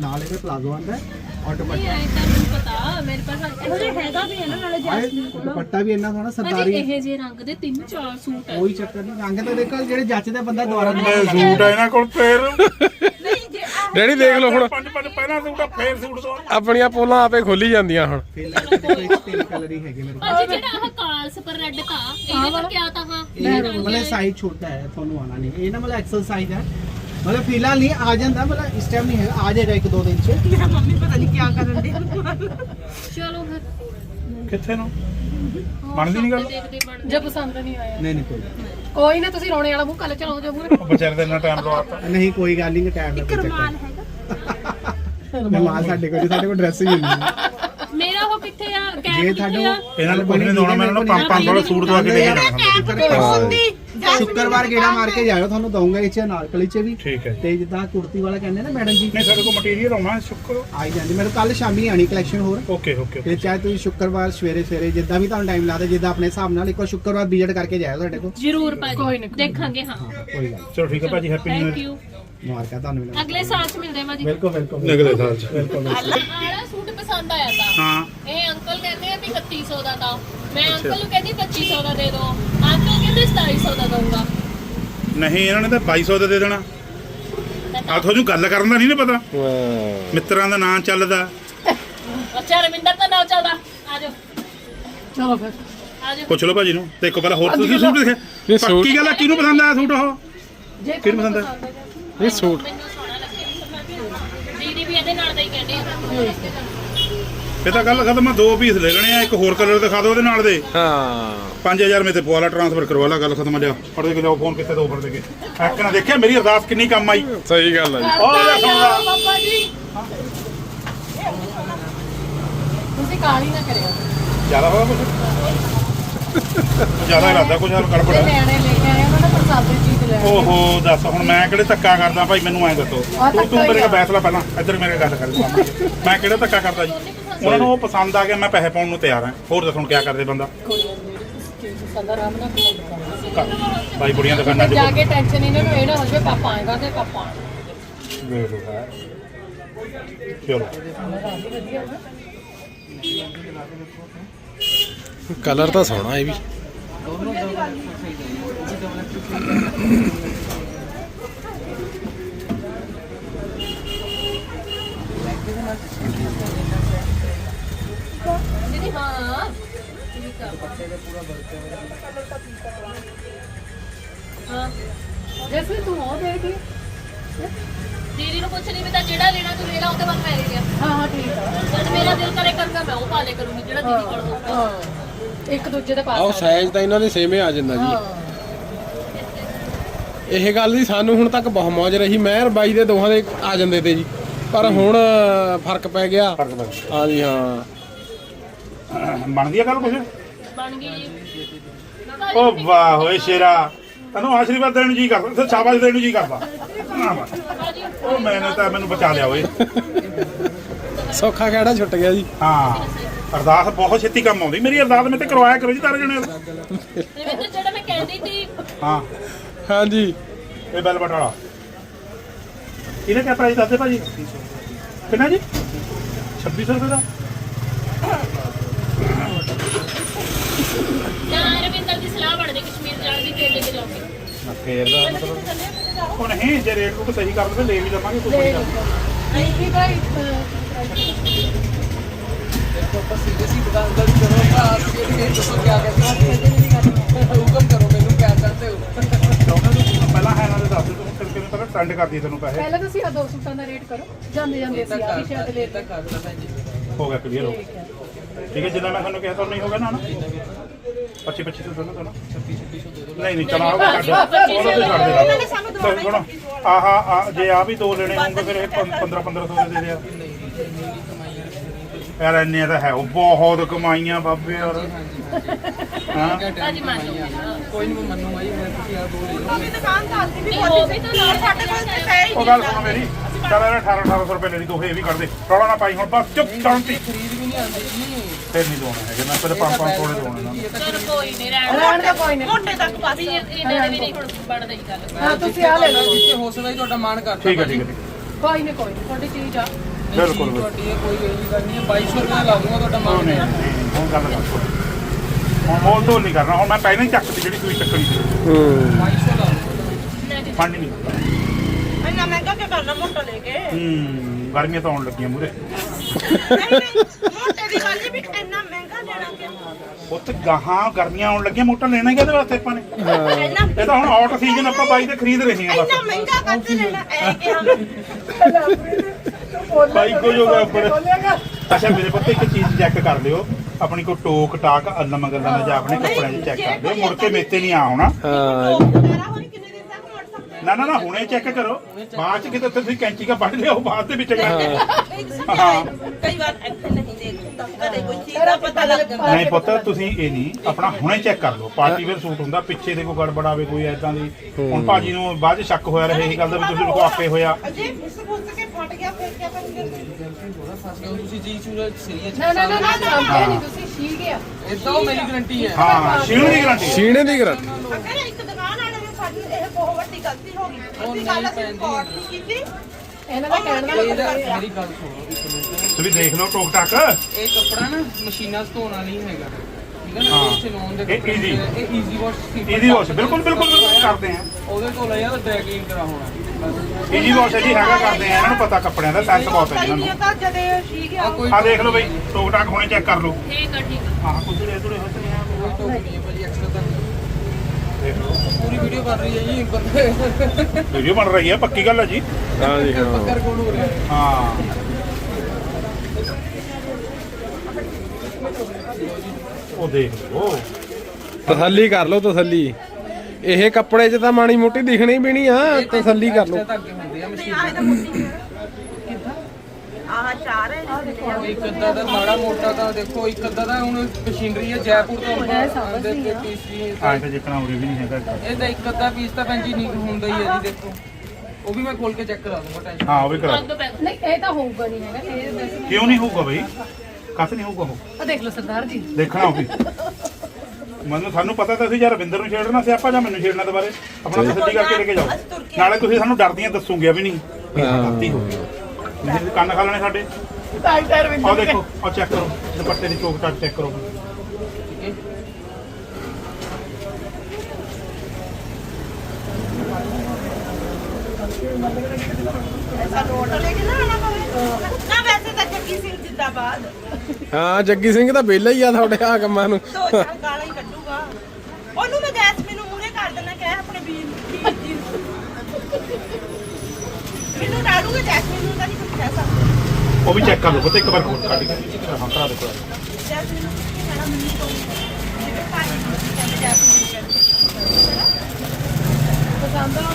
ਨਾਲ ਇਹਦੇ ਪਲਾਜ਼ੋ ਆਂਦਾ ਨਹੀਂ ਆਟੋਮੈਟਿਕ ਆਇਆ ਤਾਂ ਮੈਨੂੰ ਪਤਾ ਮੇਰੇ ਪਾਸ ਇਹੋ ਜਿਹਾ ਹੈਗਾ ਵੀ ਹੈ ਨਾ ਨਾਲੇ ਆਏ ਦੁਪੱਟਾ ਵੀ ਇੰਨਾ ਸੋਹਣਾ ਅਜੇ ਸਰਦਾਰੀ ਇਹ ਜੇ ਰੰਗ ਦੇ ਤਿੰਨ ਚਾਰ ਸੂਟ ਹੈ ਕੋਈ ਚੱਕਰ ਨਹੀਂ ਰੰਗ ਤਾਂ ਦੇਖੋ ਜਿਹੜੇ ਜੱਚਦੇ ਬੰਦਾ ਦੁਬਾਰਾ ਇਹ ਸੂਟ ਆ ਇਹਨਾਂ ਕੋਲ ਫੇਰ। ਨਹੀਂ ਜੇ ਆਹ ਡੈਡੀ ਦੇਖ ਲਓ ਹੁਣ। ਪੰਜ ਪੰਜ ਪਹਿਲਾਂ ਸੂਟ ਆ ਫੇਰ ਸੂਟ ਦੋ ਆਪਣੀਆਂ ਪੋਲਾਂ ਆਪੇ ਖੋਲੀ ਜਾਂਦੀਆਂ ਹੁਣ। ਫੇਰ ਲੈ ਕੇ ਦੇਖੋ ਇੱਕ ਤਿੰਨ ਕਲਰ ਹੀ ਹੈਗੇ ਮੇਰੇ ਕੋਲ। ਅਜੇ ਜਿਹੜਾ ਆਹ ਕਾਲਸ ਪਰ ਰੈੱਡ ਤਾਂ ਇਹਦੇ ਪਰ ਕਿਆ ਤਾਂ ਹਾਂ? ਇਹ ਮਤਲਬ ਸਾਈਜ਼ ਛੋਟਾ ਹੈ ਤੁਹਾਨੂੰ ਆਣਾ ਨਹੀਂ। ਇਹ ਨਾ ਮਤਲਬ ਐਕਸਲ ਸਾਈਜ਼ ਹੈ। ਮਤਲਬ ਫਿਲਹਾਲ ਨਹੀਂ ਆ ਜਾਂਦਾ ਮਤਲਬ ਇਸ ਟਾਈਮ ਨਹੀਂ ਹੈ ਆ ਜਾਏਗਾ ਇੱਕ ਦੋ ਦਿਨ ਚ। ਮੇਰਾ ਮੰਮੀ ਪਤਾ ਨਹੀਂ ਕੀ ਕਰਨ ਦੀ ਚਲੋ ਫਿਰ। ਕਿੱਥੇ ਨੂੰ? ਬਣਦੀ ਨਹੀਂ ਗੱਲ? ਦੇਖਦੇ ਬਣ ਜੇ ਪਸੰਦ ਨਹੀਂ ਆਇਆ। ਨਹੀਂ ਨਹੀਂ ਕੋਈ ਕੋਈ ਨਾ ਤੁਸੀਂ ਰੋਣੇ ਵਾਲਾ ਮੂੰਹ ਕੱਲ ਚਲਾਓ ਜੋ ਮੂੰਹ ਉਹ ਵਿਚਾਰੇ ਦਾ ਇੰਨਾ ਟਾਈਮ ਲਵਾਤਾ ਨਹੀਂ ਕੋਈ ਗੱਲ ਨਹੀਂ ਟਾਈਮ ਦਾ ਕੋਈ ਰਮਾਨ ਹੈਗਾ। ਮਹਿਮਾਨ ਸਾਡੇ ਕੋਲ ਸਾਡੇ ਕੋਲ ਡਰੈਸ ਹੀ ਨਹੀਂ ਹੈ। ਮੇਰਾ ਉਹ ਕਿੱਥੇ ਆ? ਜੇ ਤੁਹਾਨੂੰ ਇਹਨਾਂ ਨੂੰ ਕੁਝ ਨਹੀਂ ਦੋਣਾ ਮੈਂ ਇਹਨਾਂ ਨੂੰ ਪੰਜ ਪੰਜ ਵਾਲਾ ਸੂਟ ਦਵਾ ਕੇ ਲੈ ਕੇ ਜਾਣਾ। ਹੁੰਦਾ ਸ਼ੁੱਕਰਵਾਰ ਗੇੜਾ ਮਾਰ ਕੇ ਜਾਇਓ ਤੁਹਾਨੂੰ ਦਊਂਗਾ ਇਹ ਚ ਅਨਾਰਕਲੀ ਚ ਵੀ। ਠੀਕ ਹੈ ਜੀ। ਤੇ ਜਿੱਦਾਂ ਕੁੜਤੀ ਵਾਲਾ ਕਹਿੰਦੇ ਨਾ ਮੈਡਮ ਜੀ। ਨਹੀਂ ਸਾਡੇ ਕੋਲ ਮਟੀਰੀਅਲ ਆਉਣਾ ਸ਼ੁਕਰ ਆਈ ਜਾਂਦੀ। ਮੈਨੂੰ ਕੱਲ ਸ਼ਾਮੀ ਆਣੀ ਕਲੈਕਸ਼ਨ ਹੋਰ। ਓਕੇ ਓਕੇ ਤੇ ਚਾਹੇ ਤੁਸੀਂ ਸ਼ੁੱਕਰਵਾਰ ਸਵੇਰੇ ਸਵੇਰੇ ਜਿੱਦਾਂ ਵੀ ਤੁਹਾਨੂੰ ਟਾਈਮ ਲੱਗਦਾ ਜਿੱਦਾਂ ਆਪਣੇ ਹਿਸਾਬ ਨਾਲ ਇੱਕ ਵਾਰ ਸ਼ੁੱਕਰਵਾਰ ਵਿਜ਼ਿਟ ਕਰਕੇ ਜਾਇਓ ਸਾਡੇ ਕੋਲ। ਜ਼ਰੂਰ ਭਾਜੀ। ਦੇਖਾਂਗੇ ਹਾਂ। ਕੋਈ ਗੱਲ ਚਲੋ ਠੀਕ ਹੈ ਭਾਜੀ ਹੈਪੀ ਨਿਊ ਥੈਂਕ ਯੂ ਨੀ। ਮੁਬਾਰਕਾਂ ਤੁਹਾਨੂੰ ਵੀ। ਅਗਲੇ ਸਾਲ ਚ ਮਿਲਦੇ ਆ ਭਾਜੀ। ਬਿਲਕੁਲ ਬਿਲਕੁਲ ਅਗਲੇ ਸਾਲ ਚ। ਬਿਲਕੁਲ ਆੜਾ ਸੂਟ ਪਸੰਦ ਆਇਆ ਤਾਂ। ਹਾਂ। ਇਹ ਅੰਕਲ ਕਹਿੰਦੇ ਆ ਵੀ 3100 ਦਾ ਤਾਂ। ਮੈਂ ਅੰਕਲ ਨੂੰ ਕਹਿੰਦੀ 2500 ਦਾ ਦੇ ਦਿਓ ਅੰਕਲ ਕਹਿੰਦੇ 2700 ਦਾ ਦਊਂਗਾ। ਨਹੀਂ ਇਹਨਾਂ ਨੇ ਤਾਂ 2200 ਦਾ ਦੇ ਦੇਣਾ। ਆ ਤੁਹਾਨੂੰ ਗੱਲ ਕਰਨ ਦਾ ਨਹੀਂ ਨਾ ਪਤਾ? ਮਿੱਤਰਾਂ ਦਾ ਨਾਂ ਚੱਲਦਾ। ਅੱਛਾ ਰਵਿੰਦਰ ਤਾਂ ਨਾ ਚੱਲਦਾ। ਆਜੋ ਚਲੋ ਫਿਰ। ਆਜੋ ਪੁੱਛ ਲਓ ਭਾਜੀ ਨੂੰ। ਤੇ ਇੱਕ ਪਹਿਲਾਂ ਹੋਰ ਤੁਸੀਂ ਸੂਟ ਦੇਖਿਆ ਪੱਕੀ ਗੱਲ ਆ ਕਿਹਨੂੰ ਪਸੰਦ ਆਇਆ ਸੂਟ ਉਹ? ਜੇ ਕਿਹਨੂੰ ਪਸੰਦ ਆ? ਇਹ ਸੂਟ। ਮੈਨੂੰ ਸੋਹਣਾ ਲੱਗਿਆ। ਦੀਦੀ ਵੀ ਇਹਦੇ ਨਾਲ ਦਾ ਹੀ ਕਹਿੰਦੇ ਆ। ਇਹ ਤਾਂ ਗੱਲ ਖਤਮ ਆ ਦੋ ਪੀਸ ਲੈ ਲੈਣੇ ਆ ਇੱਕ ਹੋਰ ਕਲਰ ਦਿਖਾ ਦਿਓ ਉਹਦੇ ਨਾਲ ਦੇ। ਹਾਂ। 5000 ਮੇ ਤੇ ਪਵਾ ਲਾ ਟ੍ਰਾਂਸਫਰ ਕਰਵਾ ਲਾ ਗੱਲ ਖਤਮ ਆ ਲਿਆ ਫੜ ਦੇ ਕੇ ਲਿਆਓ ਫੋਨ ਕਿੱਥੇ ਦੋ ਫੜ ਦੇ ਕੇ। ਇੱਕ ਨਾ ਦੇਖਿਆ ਮੇਰੀ ਅਰਦਾਸ ਕਿੰਨੀ ਕੰਮ ਆਈ। ਸਹੀ ਗੱਲ ਹੈ ਜੀ। ਉਹ ਲੈ। ਸੁਣਦਾ ਪਾਪਾ ਜੀ। ਤੁਸੀਂ ਕਾਲੀ ਨਾ ਕਰਿਓ। ਜ਼ਿਆਦਾ ਹੋਇਆ ਕੁਝ ਜ਼ਿਆਦਾ ਲੱਗਦਾ ਕੁਝ ਹਾਲ ਗੜਬੜ ਆ। ਲੈਣੇ ਲੈ ਕੇ ਆਏ ਉਹਨਾਂ ਨੇ ਪ੍ਰਸਾਦੇ ਚੀਜ਼ ਲੈ। ਓਹੋ ਦੱਸ ਹੁਣ ਮੈਂ ਕਿਹੜੇ ਧੱਕਾ ਕਰਦਾ ਭਾਈ ਮੈਨੂੰ ਐਂ ਦੱਸੋ। ਤੂੰ ਤੂੰ ਮੇਰੇ ਹੀ ਨਾਲ ਆ। ਫੈਸਲਾ ਪਹਿਲਾਂ ਇੱਧਰ ਮੇਰੇ ਗੱਲ ਕਰ। ਮੈਂ ਕਿਹੜਾ ਧੱਕਾ ਕਰਦਾ ਜੀ? ਉਹਨਾਂ ਨੂੰ ਉਹ ਪਸੰਦ ਆ ਗਿਆ ਮੈਂ ਪੈਸੇ ਪਾਉਣ ਨੂੰ ਤਿਆਰ ਹਾਂ ਹੋਰ ਦੱਸ ਹੁਣ ਕੀ ਕਰਦੇ ਬੰਦਾ ਘਰ- ਬਾਈ ਬੁੜੀਆਂ ਦੁਕਾਨਾਂ 'ਚ ਜਾ ਕੇ ਟੈਨਸ਼ਨ ਇਹਨਾਂ ਨੂੰ ਇਹ ਨਾ ਹੋ ਜਾਵੇ ਪਾਪਾ ਆਏਗਾ ਤੇ ਪਾਪਾ ਆਉਣਗੇ। ਵੇਖ ਲਓ ਹੈ। ਚਲੋ ਕਲਰ ਤਾਂ ਸੋਹਣਾ ਇਹ ਵੀ ਦੀਦੀ ਹਾਂ ਹਾਂ ਜੈਸੇ ਤੂੰ ਉਹ ਦੇਖ ਲਈ ਦੀਦੀ ਨੂੰ ਪੁੱਛ ਲਈ ਵੀ ਜਿਹੜਾ ਲੈਣਾ ਤੂੰ ਲੈ ਲਾ ਉਹਦੇ ਬਾਅਦ ਮੈਂ ਲੈ ਲਿਆ ਹਾਂ ਹਾਂ ਠੀਕ ਆ ਜਦ ਮੇਰਾ ਦਿਲ ਕਰੇ ਕਰੂੰਗਾ ਮੈਂ ਉਹ ਪਾ ਲਿਆ ਕਰੂੰਗੀ ਜਿਹੜਾ ਦੀਦੀ ਕੋਲ ਹੋਊਗਾ ਹਾਂ ਇੱਕ ਦੂਜੇ ਦੇ ਪਾਸ ਸਾਈਜ਼ ਤਾਂ ਇਹਨਾਂ ਦੇ ਸੇਮੇ ਆ ਜਾਂਦਾ ਜੀ ਇਹ ਗੱਲ ਦੀ ਸਾਨੂੰ ਹੁਣ ਤੱਕ ਬਹੁਤ ਮੌਜ ਰਹੀ ਮਹਿਰ ਬਾਈ ਦੇ ਦੋਹਾਂ ਦੇ ਆ ਜਾਂਦੇ ਤੇ ਜੀ ਪਰ ਹੁਣ ਫ਼ਰਕ ਪੈ ਗਿਆ ਹਾਂਜੀ ਹਾਂ ਬਣਦੀ ਆ ਗੱਲ ਕੁਝ ਬਣ ਗਈ ਜੀ। ਓ ਵਾਹ ਓਏ ਸ਼ੇਰਾ। ਤੈਨੂੰ ਆਸ਼ੀਰਵਾਦ ਦੇਣ ਨੂੰ ਜੀ ਕਰਦਾ ਤੇ ਸ਼ਾਬਾਸ਼ ਦੇਣ ਨੂੰ ਜੀ ਕਰਦਾ। ਨਾ ਵਾ। ਮੈਨੇ ਤਾਂ ਮੈਨੂੰ ਬਚਾ ਲਿਆ ਓਏ। ਸੌਖਾ ਖੜਾ ਛੁੱਟ ਗਿਆ ਜੀ। ਹਾਂ ਅਰਦਾਸ ਬਹੁਤ ਛੇਤੀ ਕੰਮ ਆਉਂਦੀ। ਮੇਰੀ ਅਰਦਾਸ ਮੈਂ ਤੇ ਕਰਵਾਇਆ ਕਰੋ ਜੀ ਤਾਰੇ ਜਣੇ। ਰਵਿੰਦਰ ਜਿਹੜਾ ਮੈਂ ਕਹਿੰਦੀ ਸੀ ਹਾਂ। ਹਾਂ ਜੀ ਇਹ ਬੈਲ ਬਟਨ ਵਾਲਾ ਇਹਦਾ ਕੀ ਪ੍ਰਾਈਸ ਦੱਸਦੇ ਭਾਜੀ? ਕਿੰਨਾ ਜੀ? 2600 ਰੁਪਏ ਦਾ। ਜਾਂ ਰਵਿੰਦਰ ਦੀ ਸਲਾਹ ਬਣਦੀ ਕਸ਼ਮੀਰ ਜਾਣ ਦੀ ਤੇ ਲੈ ਕੇ ਜਾਓਗੇ ਫੇਰ ਦਾ ਮਤਲਬ ਉਹ ਨਹੀਂ ਜੇ ਰੇਟ ਰੂਟ ਸਹੀ ਕਰ ਦੇਵੇ ਲੈ ਵੀ ਲਵਾਂਗੇ ਕੋਈ ਨਹੀਂ। ਨਹੀਂ ਕੀ ਭਾਈ ਕਿਉਂਕਿ ਤੂੰ ਪਹਿਲਾਂ ਹੈ ਨਾ ਦੇ ਦੱਸ ਦੇ ਤੂੰ ਫਿਰ ਕਿਵੇਂ ਤੱਕ ਸੈਂਡ ਕਰਦੀ ਤੈਨੂੰ ਪੈਸੇ। ਪਹਿਲਾਂ ਤੁਸੀਂ ਆ ਦੋ ਸੂਟਾਂ ਦਾ ਰੇਟ ਕਰੋ। ਜਾਂਦੇ ਜਾਂਦੇ ਅਸੀਂ ਆ ਵੀ ਸ਼ਾਇਦ ਲੈ ਕੇ ਹੋ ਗਿਆ ਕਲੀਅਰ ਹੋ ਗਿਆ। ਠੀਕ ਹੈ। ਜਿੰਨਾ ਮੈਂ ਤੁਹਾਨੂੰ ਕਿਹਾ ਤੁਹਾਨੂੰ ਨਹੀਂ ਹੋ ਗਿਆ ਨਾ 25 25 ਤੋਂ ਦੋਨੋਂ ਦੋਨੋਂ ਨਹੀਂ ਨਹੀਂ ਚਲਾ ਕੱਢ ਉਹਨਾਂ ਦੇ ਛੱਡ ਦੇ ਨੇ ਸਾਨੂੰ ਦਵਾਉਣਾ ਸੁਣੋ ਆਹ ਆ ਜੇ ਆ ਵੀ ਦੋ ਲੈਣੇ ਹੋਣਗੇ ਫਿਰ ਇਹ 15 1500 ਦੇ ਦੇ ਦਿਆ ਯਾਰ ਇੰਨੇ ਤਾਂ ਹੈ ਉਹ ਬਹੁਤ ਕਮਾਈਆਂ ਬਾਬੇ ਯਾਰ। ਹਾਂ? ਅੱਜ ਮੰਨ ਲਓ। ਮੰਮੀ ਦੁਕਾਨ ਤਾਂ ਆਲਦੀ ਵੀ ਨਹੀਂ, ਬਹੁਤ ਉਹ ਵੀ ਤਾਂ ਨਾਲ ਸਾਡੇ ਕੋਲ ਤੇ ਹੈ ਹੀ ਉਹ ਗੱਲ ਸੁਣ ਮੇਰੀ। ਚੱਲ ਇਹਨੇ 18 1800 ਰੁਪਏ ਲੈ ਲਈ ਦੋਹੇ ਇਹ ਵੀ ਕੱਢ ਦੇ। ਰੌਲਾ ਨਾ ਪਾਈ ਹੁਣ ਬਸ ਚੁੱਪ ਸ਼ਾਂਤੀ। ਖਰੀਦ ਵੀ ਨਹੀਂ ਆਉਂਦੀ ਫਿਰ ਨਹੀਂ ਦੋਣਾ ਹੈਗੇ ਮੈਂ ਪਹਿਲੇ ਪੰਜ ਪੰਜ ਥੋੜੇ ਦੋਣੇ ਨਾ। ਚਲ ਕੋਈ ਨਹੀਂ ਰਹਿਣ ਦਾ। ਕੋਈ ਨਹੀਂ। ਮੋਟੇ ਤੱਕ ਇਹਨਾਂ ਦੇ ਵੀ ਨਹੀਂ ਹੁਣ ਬਣਦਾ ਹੀ ਗੱਲ। ਹਾਂ ਤੁਸੀਂ ਆ ਲੈ ਲਓ। ਜਿੱਥੇ ਹੋ ਸਕਦਾ ਤੁਹਾਡਾ ਮਾਣ ਕਰਦਾ ਠੀਕ ਹੈ ਠੀਕ ਹੈ ਠੀਕ ਹੈ। ਕੋਈ ਨਹੀਂ ਕੋਈ ਨੀ, ਤੁਹਾਡੀ ਚੀਜ਼ ਆ। ਬਿਲਕੁਲ ਬਿਲਕੁਲ। ਤੁਹਾਡੀ ਇਹ ਕੋਈ ਇਹ ਗੱਲ ਨਹੀਂ ਹੈ 2200 ਰੁਪਏ ਲਾ ਦੂੰਗਾ ਤੁਹਾਡਾ ਉਹ ਮਾਣ ਨਹੀਂ ਨਹੀਂ, ਨਹੀਂ, ਹੁਣ ਗੱਲ ਕਰ ਹੁਣ ਮੋਲ ਤੋਂ ਨਹੀਂ ਕਰਨਾ ਹੁਣ ਮੈਂ ਪਹਿਲਾਂ ਹੀ ਚੱਕਦੀ ਜਿਹੜੀ ਸੂਈ ਚੱਕਣੀ ਸੀ। ਹੂੰ 2200 ਲਾ ਦੂੰਗਾ। ਫੰਡ ਨਹੀਂ। ਇੰਨਾ ਮਹਿੰਗਾ ਕਿਉਂ ਕਰਨਾ ਮੋਟਾ ਲੈ ਕੇ? ਹੂੰ ਗਰਮੀਆਂ ਤਾਂ ਆਉਣ ਲੱਗੀਆਂ ਮੂਰੇ ਨਹੀਂ ਨਹੀਂ ਮੋਟੇ ਦੀ ਗੱਲ ਹੀ ਵੀ ਇੰਨਾ ਮਹਿੰਗਾ ਲੈਣਾ ਕਿ ਉੱਥੇ ਗਾਹਾਂ ਗਰਮੀਆਂ ਆਉਣ ਲੱਗੀਆਂ ਮੋਟਾ ਲੈਣਾ ਕਿਹਦੇ ਵਾਸਤੇ ਆਪਾਂ ਨੇ? ਇੰਨਾ ਇਹ ਤਾਂ ਹੁਣ ਆਊਟ ਸੀਜ਼ਨ ਆਪਾਂ ਬਾਈ ਤੇ ਖਰੀਦ ਰਹੇ ਹਾਂ ਇੰਨਾ ਬਸ ਮਹਿੰਗਾ ਕੱਟ ਲੈਣਾ ਐ ਕਿ ਹਮ ਬਾਈ ਕੋ ਜੋ ਆਪਣੇ। ਅੱਛਾ ਮੇਰੇ ਪੁੱਤ ਇੱਕ ਚੀਜ਼ ਚੈੱਕ ਕਰ ਲਿਓ। ਆਪਣੀ ਕੋ ਟੋਕ ਟਾਕ ਅਲਮ ਗੱਲਾਂ ਦਾ ਜਾਂ ਆਪਣੇ ਕੱਪੜਿਆਂ 'ਚ ਚੈੱਕ ਕਰ ਲਿਓ। ਮੁੜ ਕੇ ਮੇਤੇ ਨਹੀਂ ਆ ਹੋਣਾ ਹਾਂ ਹੋਣੀ ਕਿੰਨੇ ਦਿਨ ਤੱਕ ਮੋੜ ਸਕਦਾ ਨਾ ਨਾ ਨਾ ਹੁਣੇ ਚੈੱਕ ਕਰੋ। ਬਾਅਦ ਚ ਕਿਤੇ ਤੁਸੀਂ ਕੈਂਚੀ ਕਾ ਵੱਢ ਲਿਓ ਬਾਅਦ ਦੇ ਵਿੱਚ ਕਈ ਵਾਰ ਇੱਥੇ ਨਹੀਂ ਦੇਖਦਾ ਕਦੇ ਕੋਈ ਚੀਜ਼ ਦਾ ਪਤਾ ਲੱਗ ਜਾਂਦਾ। ਨਹੀਂ ਪੁੱਤ ਤੁਸੀਂ ਇਹ ਨਹੀਂ ਆਪਣਾ ਹੁਣੇ ਚੈੱਕ ਕਰ ਲਓ। ਪਾਰਟੀ ਵੇਅਰ ਸੂਟ ਹੁੰਦਾ ਪਿੱਛੇ ਦੇ ਕੋਈ ਗੜਬੜ ਆਵੇ ਕੋਈ ਐਦਾਂ ਦੀ। ਹੁਣ ਭਾਜੀ ਨੂੰ ਬਾਅਦ ਚ ਸ਼ੱਕ ਹੋਇਆ ਰਹੇ ਇਹ ਗੱਲ ਦਾ ਵੀ ਤੁਸੀਂ ਕੋ ਆਪੇ ਹੋਇਆ? ਅਜੇ ਇਸ ਪੁੱਤ ਕੇ ਫਟ ਗਿਆ ਫਿਰ ਕੀ ਕਰਾਂਗੇ ਤੁਸੀਂ ਜੀ ਚੂਰਾ ਸੀਰੀਅਸ ਨਾ ਨਾ ਨਾ ਨਾ ਸਮਝਿਆ ਨਹੀਂ ਤੁਸੀਂ ਠੀਕ ਗਿਆ। ਇਦਾਂ ਮੇਰੀ ਗਰੰਟੀ ਹੈ। ਹਾਂ ਸ਼ੀਣ ਦੀ ਗਾਰੰਟੀ। ਸੀਣੇ ਦੀ ਗਰੰਟੀ ਅਗਰ ਇੱਕ ਦੁਕਾਨ ਵਾਲੇ ਨੇ ਸਾਡੀ ਇਹ ਬਹੁਤ ਵੱਡੀ ਗਲਤੀ ਹੋ ਗਈ। ਅਸੀਂ ਗੱਲ ਅਸੀਂ ਰਿਪੋਰਟ ਨਹੀਂ ਕੀਤੀ। ਇਹਨਾਂ ਦਾ ਕਹਿਣ ਦਾ ਇਹਦਾ ਮੇਰੀ ਗੱਲ ਸੁਣੋ ਇੱਕ ਮਿੰਟ। ਤੁਸੀਂ ਦੇਖ ਲਓ ਟੋਕ ਟਾਕ। ਇਹ ਕੱਪੜਾ ਨਾ ਮਸ਼ੀਨਾਂ 'ਚ ਧੋਣਾ ਨਹੀਂ ਹੈਗਾ। ਠੀਕ ਹੈ ਨਾ? ਹਾਂ। ਇਹ ਚਲਾਉਣ ਦੇ ਇਹ ਕੱਪੜੇ easy। ਹੁੰਦੇ ਆ, ਇਹ ਈਜ਼ੀ ਵਾਸ਼ ਈਜ਼ੀ ਵਾਸ਼ ਬਿਲਕੁਲ ਬਿਲਕੁਲ ਬਿਲਕੁਲ ਕਰਦੇ ਆ। ਉਹਦੇ ਤੋਂ ਲਿਆ ਤਾਂ ਡਰਾਈ ਕਲੀਨ ਕਰਾ ਹੋਣਾ ਬਸ। ਈਜ਼ੀ ਵਾਸ਼ ਜੀ ਹੈਗਾ ਕਰਦੇ ਆ। ਇਹਨਾਂ ਨੂੰ ਪਤਾ ਕੱਪੜਿਆਂ ਦਾ ਸੈਂਸ ਬਹੁਤ ਹੈ ਇਹਨਾਂ ਨੂੰ ਤਾਂ ਜਦੇ ਠੀਕ ਆ। ਆ ਕੋਈ ਆ ਦੇਖ ਲਓ ਬਈ ਟੋਕ ਟਾਕ ਹੁਣੇ ਚੈੱਕ ਕਰ ਲਓ। ਠੀਕ ਆ ਠੀਕ ਆ। ਹਾਂ ਕੁਝ ਦੇ ਥੋੜੇ ਹੱਥ ਨਹੀਂ ਕੋਈ ਟੋਕ ਨਹੀਂ ਹੈ ਭਾਜੀ ਐਕਸਟਰਾ ਤਾਂ ਦੇਖ ਲਓ। ਪੂਰੀ ਵੀਡੀਓ ਬਣ ਰਹੀ ਹੈ ਜੀ ਬੰਦੇ ਵੀਡੀਓ ਬਣ ਰਹੀ ਹੈ ਪੱਕੀ ਗੱਲ ਹੈ ਜੀ। ਹਾਂ ਜੀ ਹਾਂ। ਪੱਕਰ ਕੋਣ ਹੋ ਰਿਹਾ। ਹਾਂ। ਉਹ ਦੇਖ ਲਓ। ਤਸੱਲੀ ਕਰ ਲਓ ਤਸੱਲੀ। ਇਹ ਕੱਪੜੇ 'ਚ ਤਾਂ ਮਾੜੀ ਮੋਟੀ ਦਿਖਣੀ ਵੀ ਨਹੀਂ ਆ ਤਸੱਲੀ ਕਰ ਲਓ। ਧਾਗੇ ਹੁੰਦੇ ਆ ਮਸ਼ੀਨ ਚਾਰ ਹੈ ਇੱਕ ਅੱਧਾ ਦਾ ਮਾੜਾ ਮੋਟਾ ਤਾਂ ਦੇਖੋ ਇੱਕ ਅੱਧਾ ਦਾ ਹੁਣ ਮਸ਼ੀਨਰੀ ਹੈ ਜੈਪੁਰ ਤੋਂ ਆਪਾਂ ਦੇ ਤੇ ਪੀਸੀ ਆਏ ਤਾਂ ਜਿੱਕਣਾ ਉਰੇ ਵੀ ਨਹੀਂ ਹੈਗਾ ਇਹ ਤਾਂ ਇੱਕ ਅੱਧਾ ਪੀਸ ਤਾਂ ਭੈਣ ਜੀ ਨਹੀਂ ਹੁੰਦਾ ਹੀ ਹੈ ਜੀ ਦੇਖੋ। ਉਹ ਵੀ ਮੈਂ ਖੋਲ ਕੇ ਚੈੱਕ ਕਰਾ ਦੂੰਗਾ ਟੈਨਸ਼ਨ ਹਾਂ ਉਹ ਵੀ ਕਰਾ ਅੱਗ ਪੈ ਨਹੀਂ ਇਹ ਤਾਂ ਹੋਊਗਾ ਨਹੀਂ ਹੈਗਾ ਇਹ ਵੈਸੇ ਕਿਉਂ ਨਹੀਂ ਹੋਊਗਾ ਬਈ? ਕੱਸ ਨਹੀਂ ਹੋਊਗਾ ਉਹ? ਆ ਦੇਖ ਲਓ ਸਰਦਾਰ ਜੀ। ਦੇਖਣਾ ਉਹ ਵੀ। ਮੈਨੂੰ ਸਾਨੂੰ ਪਤਾ ਤਾਂ ਸੀ ਯਾਰ ਰਵਿੰਦਰ ਨੂੰ ਛੇੜਨਾ ਸੀ ਆਪਾਂ ਜਾਂ ਮੈਨੂੰ ਛੇੜਨਾ ਦੁਬਾਰੇ? ਆਪਣਾ ਤਸੱਲੀ ਕਰਕੇ ਲੈ ਕੇ ਜਾਓ। ਨਾਲੇ ਤੁਸੀਂ ਸਾਨੂੰ ਡਰਦੀਆਂ ਦੱਸੋਗੇ ਵੀ ਨਹੀਂ। ਵੀ ਹਾਂ ਗਲਤੀ ਹੋ ਗਈ। ਤੁਸੀਂ ਕੰਨ ਖਾ ਲੈਣੇ ਸਾਡੇ? ਟਾਈਮ ਟਾਈਮ ਵਿੱਚ ਆਹ ਦੇਖੋ ਆਹ ਚੈੱਕ ਕਰੋ ਦੁਪੱਟੇ ਦੀ ਚੋਕ ਟਾਕ ਚੈੱਕ ਕਰੋ। ਠੀਕ ਹੈ ਐਸਾ ਨੋਟ ਲੈ ਕੇ ਨਾ ਆਣਾ ਪਵੇ ਨਾ ਵੈਸੇ ਤਾਂ ਜੱਗੀ ਸਿੰਘ ਜਿੰਦਾਬਾਦ। ਹਾਂ ਜੱਗੀ ਸਿੰਘ ਤਾਂ ਵਿਹਲਾ ਹੀ ਆ ਤੁਹਾਡੇ ਆ ਕੰਮਾਂ ਨੂੰ। ਦੋ ਚਾਰ ਗਾਲਾਂ ਹੀ ਕੱਢੂਗਾ। ਉਹਨੂੰ ਮੈਂ ਜੈਸਮੀਨ ਨੂੰ ਮੂਹਰੇ ਕਰ ਦੇਣਾ ਕਹਿ ਆਪਣੇ ਵੀਰ ਵੀਰ ਜੀ ਨੂੰ। ਮੈਨੂੰ ਡਾਲੂਗਾ ਜੈਸਮੀਨ ਨੂੰ ਤਾਂ ਨਹੀਂ ਕੁਝ ਕਹਿ ਸਕਦਾ ਉਹ ਵੀ ਚੈੱਕ ਕਰ ਲਓ ਪਤਾ ਇੱਕ ਵਾਰ ਹੋਰ ਕੱਢ ਕੇ ਹਾਂ ਕਰਾ ਦੇਖੋ ਜੈਸਮੀਨ ਨੂੰ ਕੀ ਕਹਿਣਾ ਮੈਨੂੰ ਤੋਂ ਜਿਹੜੇ ਭਾਈ ਨੂੰ ਕਹਿੰਦੇ ਜੈਸਮੀਨ ਨੂੰ ਕਹਿੰਦੇ ਪਸੰਦ ਆ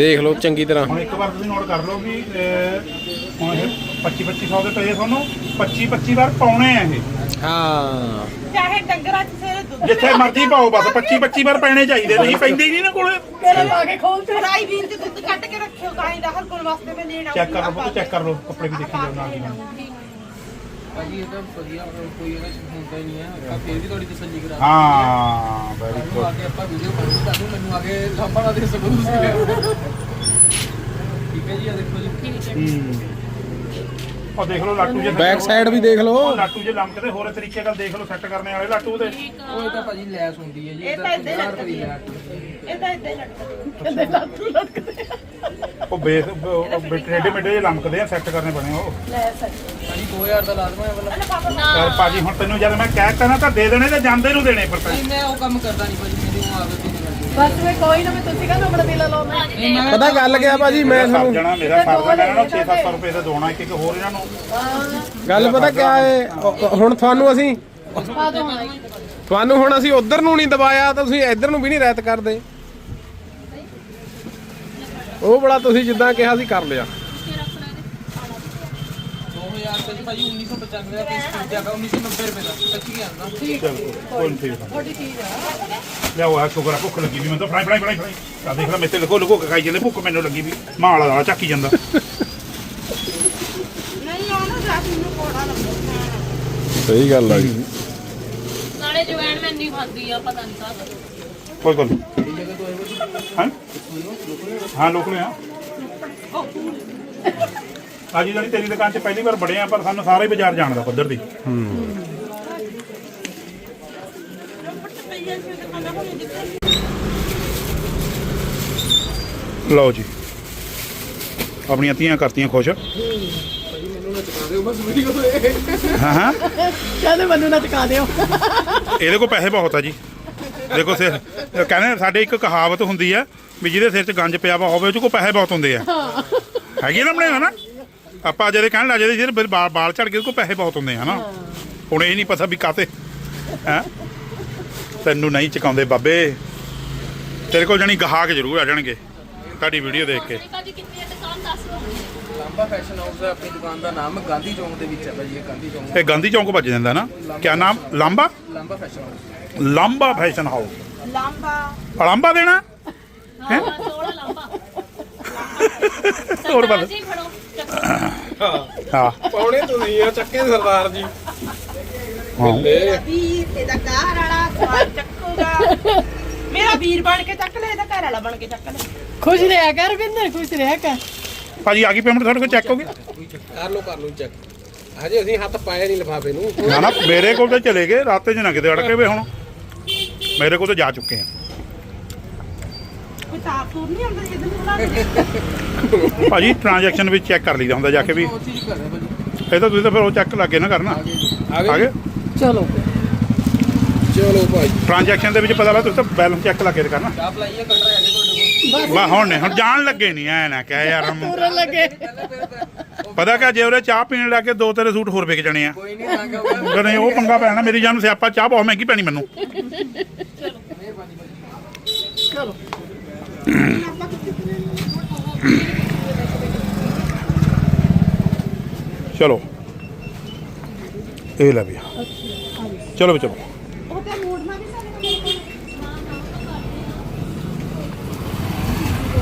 ਦੇਖ ਲਓ ਚੰਗੀ ਤਰ੍ਹਾਂ। ਹੁਣ ਇੱਕ ਵਾਰ ਤੁਸੀਂ ਨੋਟ ਕਰ ਲਓ ਵੀ ਅਹ, ਹੁਣ ਇਹ 25 2500 ਦੇ ਪਏ ਤੁਹਾਨੂੰ। 25 25 ਵਾਰ ਪਾਉਣੇ ਆ ਇਹ। ਹਾਂ। ਚਾਹੇ ਡੰਗਰਾਂ 'ਚ ਸਵੇਰੇ ਦੁੱਧ ਜਿੱਥੇ ਮਰਜ਼ੀ ਪਾਓ ਬਸ 25 25 ਵਾਰ ਪੈਣੇ ਚਾਹੀਦੇ ਨਹੀਂ ਪੈਂਦੇ ਹੀ ਨਹੀਂ ਨਾ ਕੋਲੇ। ਤੇਰੇ ਲਾ ਕੇ ਖੋਲ ਤੇ। ਫਰਾਈ ਵੀਰ ਤੇ ਦੁੱਧ ਕੱਢ ਕੇ ਰੱਖਿਓ ਗਾਂ ਦਾ ਹਰ ਕੋਲ ਵਾਸਤੇ ਮੈਂ ਲੈਣਾ ਚੈੱਕ ਕਰ ਲਓ ਚੈੱਕ ਕਰ ਲਓ ਕੱਪੜੇ ਵੀ ਦੇਖੀ ਜਾਓ ਨਾਲ ਦੀ ਨਾਲ। ਭਾਜੀ ਇਹ ਤਾਂ ਵਧੀਆ ਕੋਈ ਇਹਦਾ ਹੁੰਦਾ ਹੀ ਨਹੀਂ ਹੈ। ਆਪਾਂ ਫਿਰ ਵੀ ਤੁਹਾਡੀ ਤਸੱਲੀ ਕਰਾ ਹਾਂ। ਵੈਰੀ ਮੈਨੂੰ ਆ ਕੇ ਆਪਾਂ ਵੀਡੀਓ ਬਣਾ ਤੁਹਾਨੂੰ ਮੈਨੂੰ ਆ ਕੇ ਨਾ ਦੇ ਸਕੋ ਤੁਸੀਂ ਠੀਕ ਹੈ ਜੀ ਆ ਦੇਖੋ ਜੀ। ਗੁੱਡ ਉਹ ਦੇਖ ਲਓ ਲਾਟੂ ਜੇ ਬੈਕ ਸਾਈਡ ਵੀ ਦੇਖ ਲਓ। ਲਾਟੂ ਜੇ ਲੰਮਕਦੇ ਹੋਰ ਤਰੀਕੇ ਨਾਲ ਦੇਖ ਲਓ ਸੈੱਟ ਕਰਨੇ ਵਾਲੇ ਲਾਟੂ ਦੇ। ਉਹ ਇਹ ਤਾਂ ਭਾਜੀ ਲੈਸ ਹੁੰਦੀ ਹੈ ਜੀ ਇਹ ਤਾਂ ਏਦਾਂ ਹੀ 50 ਰੁਪਏ ਦੀ ਲੈਸ ਇਹ ਤਾਂ ਇਦਾਂ ਹੀ ਲਟਕਦਾ ਕਹਿੰਦੇ ਲਾਟੂ ਲਟਕਦੇ ਉਹ ਬੇਸ ਰੈਡੀ ਮੇਡੇ ਜੇ ਲੰਮਕਦੇ ਆ ਸੈੱਟ ਕਰਨੇ ਬਣੇ ਉਹ। ਲੈ ਸਰ। ਭਾਜੀ 2000 ਦਾ ਲਾਜ਼ਮਾ ਹੈ ਵਾਲਾ। ਯਾਰ ਭਾਜੀ ਹੁਣ ਤੈਨੂੰ ਜਦ ਮੈਂ ਕਹਿਤਾ ਨਾ ਤਾਂ ਦੇ ਦੇਣੇ ਤੇ ਜਾਂਦੇ ਨੂੰ ਦੇਣੇ ਪਰ ਨਹੀਂ ਮੈਂ ਉਹ ਕੰਮ ਕਰਦਾ ਨਹੀਂ ਭਾਜੀ ਮੇਰੀ ਉਹ ਆਦਤ ਹੀ ਨਹੀਂ ਕਰਦੀ ਬਸ ਵੇ ਕੋਈ ਨਾ ਮੈਂ ਤੁਸੀਂ ਕਹਿੰਦਾ ਆਪਣਾ ਦਿਲ ਲਾਉਣਾ ਨਹੀਂ ਮੈਂ ਪਤਾ ਗੱਲ ਕਿਆ ਭਾਜੀ ਮੈਂ ਸਰ ਤੁਹਾਨੂੰ ਜਾਣਾ ਮੇਰਾ ਫਰਜ਼ ਹੈ ਮੈਂ ਇਹਨਾਂ ਨੂੰ 6-700 ਰੁਪਏ ਦਾ ਦੋਣਾ ਇੱਕ ਇੱਕ ਹੋਰ ਇਹਨਾਂ ਨੂੰ। ਗੱਲ ਪਤਾ ਕਿਆ ਹੈ ਹੁਣ ਤੁਹਾਨੂੰ ਅਸੀਂ ਤੁਹਾਨੂੰ ਹੁਣ ਅਸੀਂ ਉਧਰ ਨੂੰ ਨਹੀਂ ਦਬਾਇਆ ਤਾਂ ਤੁਸੀਂ ਇੱਧਰ ਨੂੰ ਵੀ ਨਹੀਂ ਰਹਿਤ ਕਰਦੇ। ਉਹ ਬੜਾ ਤੁਸੀਂ ਜਿੱਦਾਂ ਕਿਹਾ ਸੀ ਕਰ ਲਿਆ। 2000 ਤੇ ਭਾਜੀ 1995 ਦਾ ਪੀਸ ਖਰੀਦਿਆ ਗਾ 1990 ਰੁਪਏ ਦਾ ਸੱਚੀ ਗੱਲ ਨਾ ਚਲੋ ਕੋਈ ਨਹੀਂ ਠੀਕ ਹੈ ਚੀਜ਼ ਆ ਲਿਆਓ ਆ ਸ਼ੁਕਰ ਆ ਭੁੱਖ ਲੱਗੀ ਵੀ ਮੈਨੂੰ ਤਾਂ ਫਰਾਈ ਫਰਾਈ ਫਰਾਈ ਫਰਾਈ ਆ ਦੇਖ ਲੈ ਮੇਤੇ ਲਗੋ ਲਗੋ ਖਾਈ ਜਾਂਦੇ ਭੁੱਖ ਮੈਨੂੰ ਲੱਗੀ ਵੀ ਮਾਂ ਵਾਲਾ ਚੱਕੀ ਜਾਂਦਾ। ਨਹੀਂ ਆਉਣਾ ਜੈਸਮੀਨ ਨੂੰ ਕੋੜਾ ਲੱਗਦਾ ਸਹੀ ਗੱਲ ਆ ਜੀ। ਨਾਲੇ ਜਵੈਣ ਮੈਂ ਨਹੀਂ ਖਾਂਦੀ ਆ ਪਤਾ ਨਹੀਂ ਕਾਹਦਾ। ਕੋਈ ਗੱਲ ਹਾਂ? ਹਾਂ ਲੋਕ ਨੇ ਆ। ਆਜੀ ਜਾਨੀ ਤੇਰੀ ਦੁਕਾਨ 'ਚ ਪਹਿਲੀ ਵਾਰ ਬੜੇ ਆ ਪਰ ਸਾਨੂੰ ਸਾਰੇ ਬਾਜ਼ਾਰ ਜਾਣਦਾ ਪੱਧਰ ਦੀ। ਲਓ ਜੀ। ਆਪਣੀਆਂ ਧੀਆਂ ਕਰਤੀਆਂ ਖੁਸ਼। ਹਾਂ ਹਾਂ। ਕਹਿੰਦੇ ਮੈਨੂੰ ਨਾ ਚਕਾ ਦਿਓ। ਇਹਦੇ ਕੋਲ ਪੈਸੇ ਬਹੁਤ ਆ ਜੀ। ਦੇਖੋ ਸਿਰ ਕਹਿੰਦੇ ਸਾਡੇ ਇੱਕ ਕਹਾਵਤ ਹੁੰਦੀ ਆ ਵੀ ਜਿਹਦੇ ਸਿਰ 'ਚ ਗੰਜ ਪਿਆ ਵਾ ਹੋਵੇ ਉਹ 'ਚ ਕੋ ਪੈਸੇ ਬਹੁਤ ਹੁੰਦੇ ਆ। ਹੈਗੀ ਨਾ ਆਪਣੇ ਨਾ ਆਪਾਂ ਜਿਹੜੇ ਕਹਿਣ ਲੱਗੇ ਜਿਹਦੇ ਸਿਰ ਬਾਲ ਬਾਲ ਝੜ ਉਹ ਕੋ ਪੈਸੇ ਬਹੁਤ ਹੁੰਦੇ ਆ ਨਾ ਹੁਣ ਇਹ ਨਹੀਂ ਪਤਾ ਵੀ ਕਾਤੇ ਹੈ? ਤੈਨੂੰ ਨਹੀਂ ਚਕਾਉਂਦੇ ਬਾਬੇ। ਤੇਰੇ ਕੋਲ ਜਾਣੀ ਗਾਹਕ ਜ਼ਰੂਰ ਆ ਜਾਣਗੇ ਤੁਹਾਡੀ ਵੀਡੀਓ ਦੇਖ ਕੇ। ਭਾਜੀ ਕਿੰਨੀ ਹੈ ਦੁਕਾਨ ਦੱਸ ਦਿਓ ਲਾਂਬਾ ਫੈਸ਼ਨ ਹਾਊਸ ਹੈ ਆਪਣੀ ਦੁਕਾਨ ਦਾ ਨਾਮ ਗਾਂਧੀ ਚੌਂਕ ਦੇ ਵਿੱਚ ਹੈ ਭਾਜੀ ਇਹ ਗਾਂਧੀ ਚੌਂਕ। ਇਹ ਗਾਂਧੀ ਚੌਂਕ ਵੱਜ ਜਾਂਦਾ ਨਾ। ਕਿਆ ਨਾਮ? Lamba? Lamba fashion house Lamba fashion house. Lamba. Lamba ਦੇਣਾ? ਹਾਂ ਥੋੜਾ ਲੰਬਾ। ਹੋਰ ਬਸ। ਜੀ ਫੜੋ। ਚੱਕੋ। ਹਾਂ। ਪਾਉਣੇ ਤੁਸੀਂ ਆ ਚੱਕੇ ਸਰਦਾਰ ਜੀ। ਹਾਂ। ਲੈ ਵੀਰ ਇਹਦਾ ਘਰ ਵਾਲਾ ਸਵਾਲ ਚੱਕੂਗਾ। ਮੇਰਾ ਵੀਰ ਬਣ ਕੇ ਚੱਕ ਲੈ ਇਹਦਾ ਘਰ ਵਾਲਾ ਬਣ ਕੇ ਚੱਕ ਲੈ। ਖੁਸ਼ ਰਿਹਾ ਕਰ ਬਿੰਦਰ ਖੁਸ਼ ਰਿਹਾ ਕਰ। ਭਾਜੀ ਆ ਗਈ ਪੇਮੈਂਟ ਤੁਹਾਡੇ ਕੋਲ ਚੈੱਕ ਹੋ ਗਈ? ਕਰ ਲੋ ਕਰ ਲੋ ਚੈੱਕ ਹਜੇ ਅਸੀਂ ਹੱਥ ਪਾਇਆ ਨਹੀਂ ਲਿਫਾਫੇ ਨੂੰ। ਨਾ ਨਾ ਮੇਰੇ ਕੋਲ ਤਾਂ ਚਲੇ ਗਏ ਰਾਤੇ 'ਚ ਨਾ ਕਿਤੇ ਅੜਕੇ ਵੇ ਹੁਣ। ਮੇਰੇ ਕੋਲ ਤਾਂ ਜਾ ਚੁੱਕੇ ਆ। ਕੋਈ ਤਾਪ ਤੂਰ ਨਹੀਂ ਜਿੱਦਨ ਬੁਲਾ ਕੇ ਭਾਜੀ ਟ੍ਰਾਂਜੈਕਸ਼ਨ ਵਿੱਚ ਚੈੱਕ ਕਰ ਲਈਦਾ ਹੁੰਦਾ ਜਾ ਕੇ ਵੀ। ਉਹ ਚੀਜ਼ ਕਰ ਰਿਹਾ ਭਾਜੀ। ਇਹ ਤਾਂ ਤੁਸੀਂ ਤਾਂ ਫਿਰ ਉਹ ਚੈੱਕ ਲੱਗੇ ਨਾ ਕਰਨਾ। ਆ ਆ ਗਏ? ਚਲੋ। ਚਲੋ ਭਾਈ। ਟ੍ਰਾਂਜੈਕਸ਼ਨ ਦੇ ਵਿੱਚ ਪਤਾ ਲੱਗਾ ਤੁਸੀਂ ਤਾਂ ਬੈਲੈਂਸ ਚੈੱਕ ਲਾ ਕੇ ਕਰਨਾ। ਚਾਹ ਪਲਾਈਏ ਕੱਢ ਰਿਹਾ ਹੈਗੇ ਤੁਹਾਡੇ ਕੋਲ। ਬਾ ਹੁਣ ਨਹੀਂ ਹੁਣ ਜਾਣ ਲੱਗੇ ਨਹੀਂ ਐ ਨਾ ਕਹਿ ਯਾਰ। ਪੂਰਨ ਲੱਗੇ। ਪਤਾ ਕਿ ਜੇ ਉਹਦੇ ਚਾਹ ਪੀਣ ਲੱਗੇ ਦੋ ਤੇਰੇ ਸੂਟ ਹੋਰ ਵਿਕ ਜਾਣੇ ਆ। ਕੋਈ ਨਹੀਂ ਉਹ ਪੰਗਾ ਪੈਣਾ ਮੇਰੀ ਜਾਨ ਨੂੰ ਸਿਆਪਾ ਚਾਹ ਬਹੁਤ ਮਹਿੰਗੀ ਪੈਣੀ ਮੈਨੂੰ। ਚਲੋ। ਇਹ ਲੈ ਵੀ ਚਲੋ ਵੀ ਚਲੋ। ਉਹ ਤੇ ਮੋੜਨਾ ਵੀ ਸਾਡੇ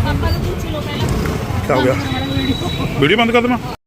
ਪਾਪਾ ਨੂੰ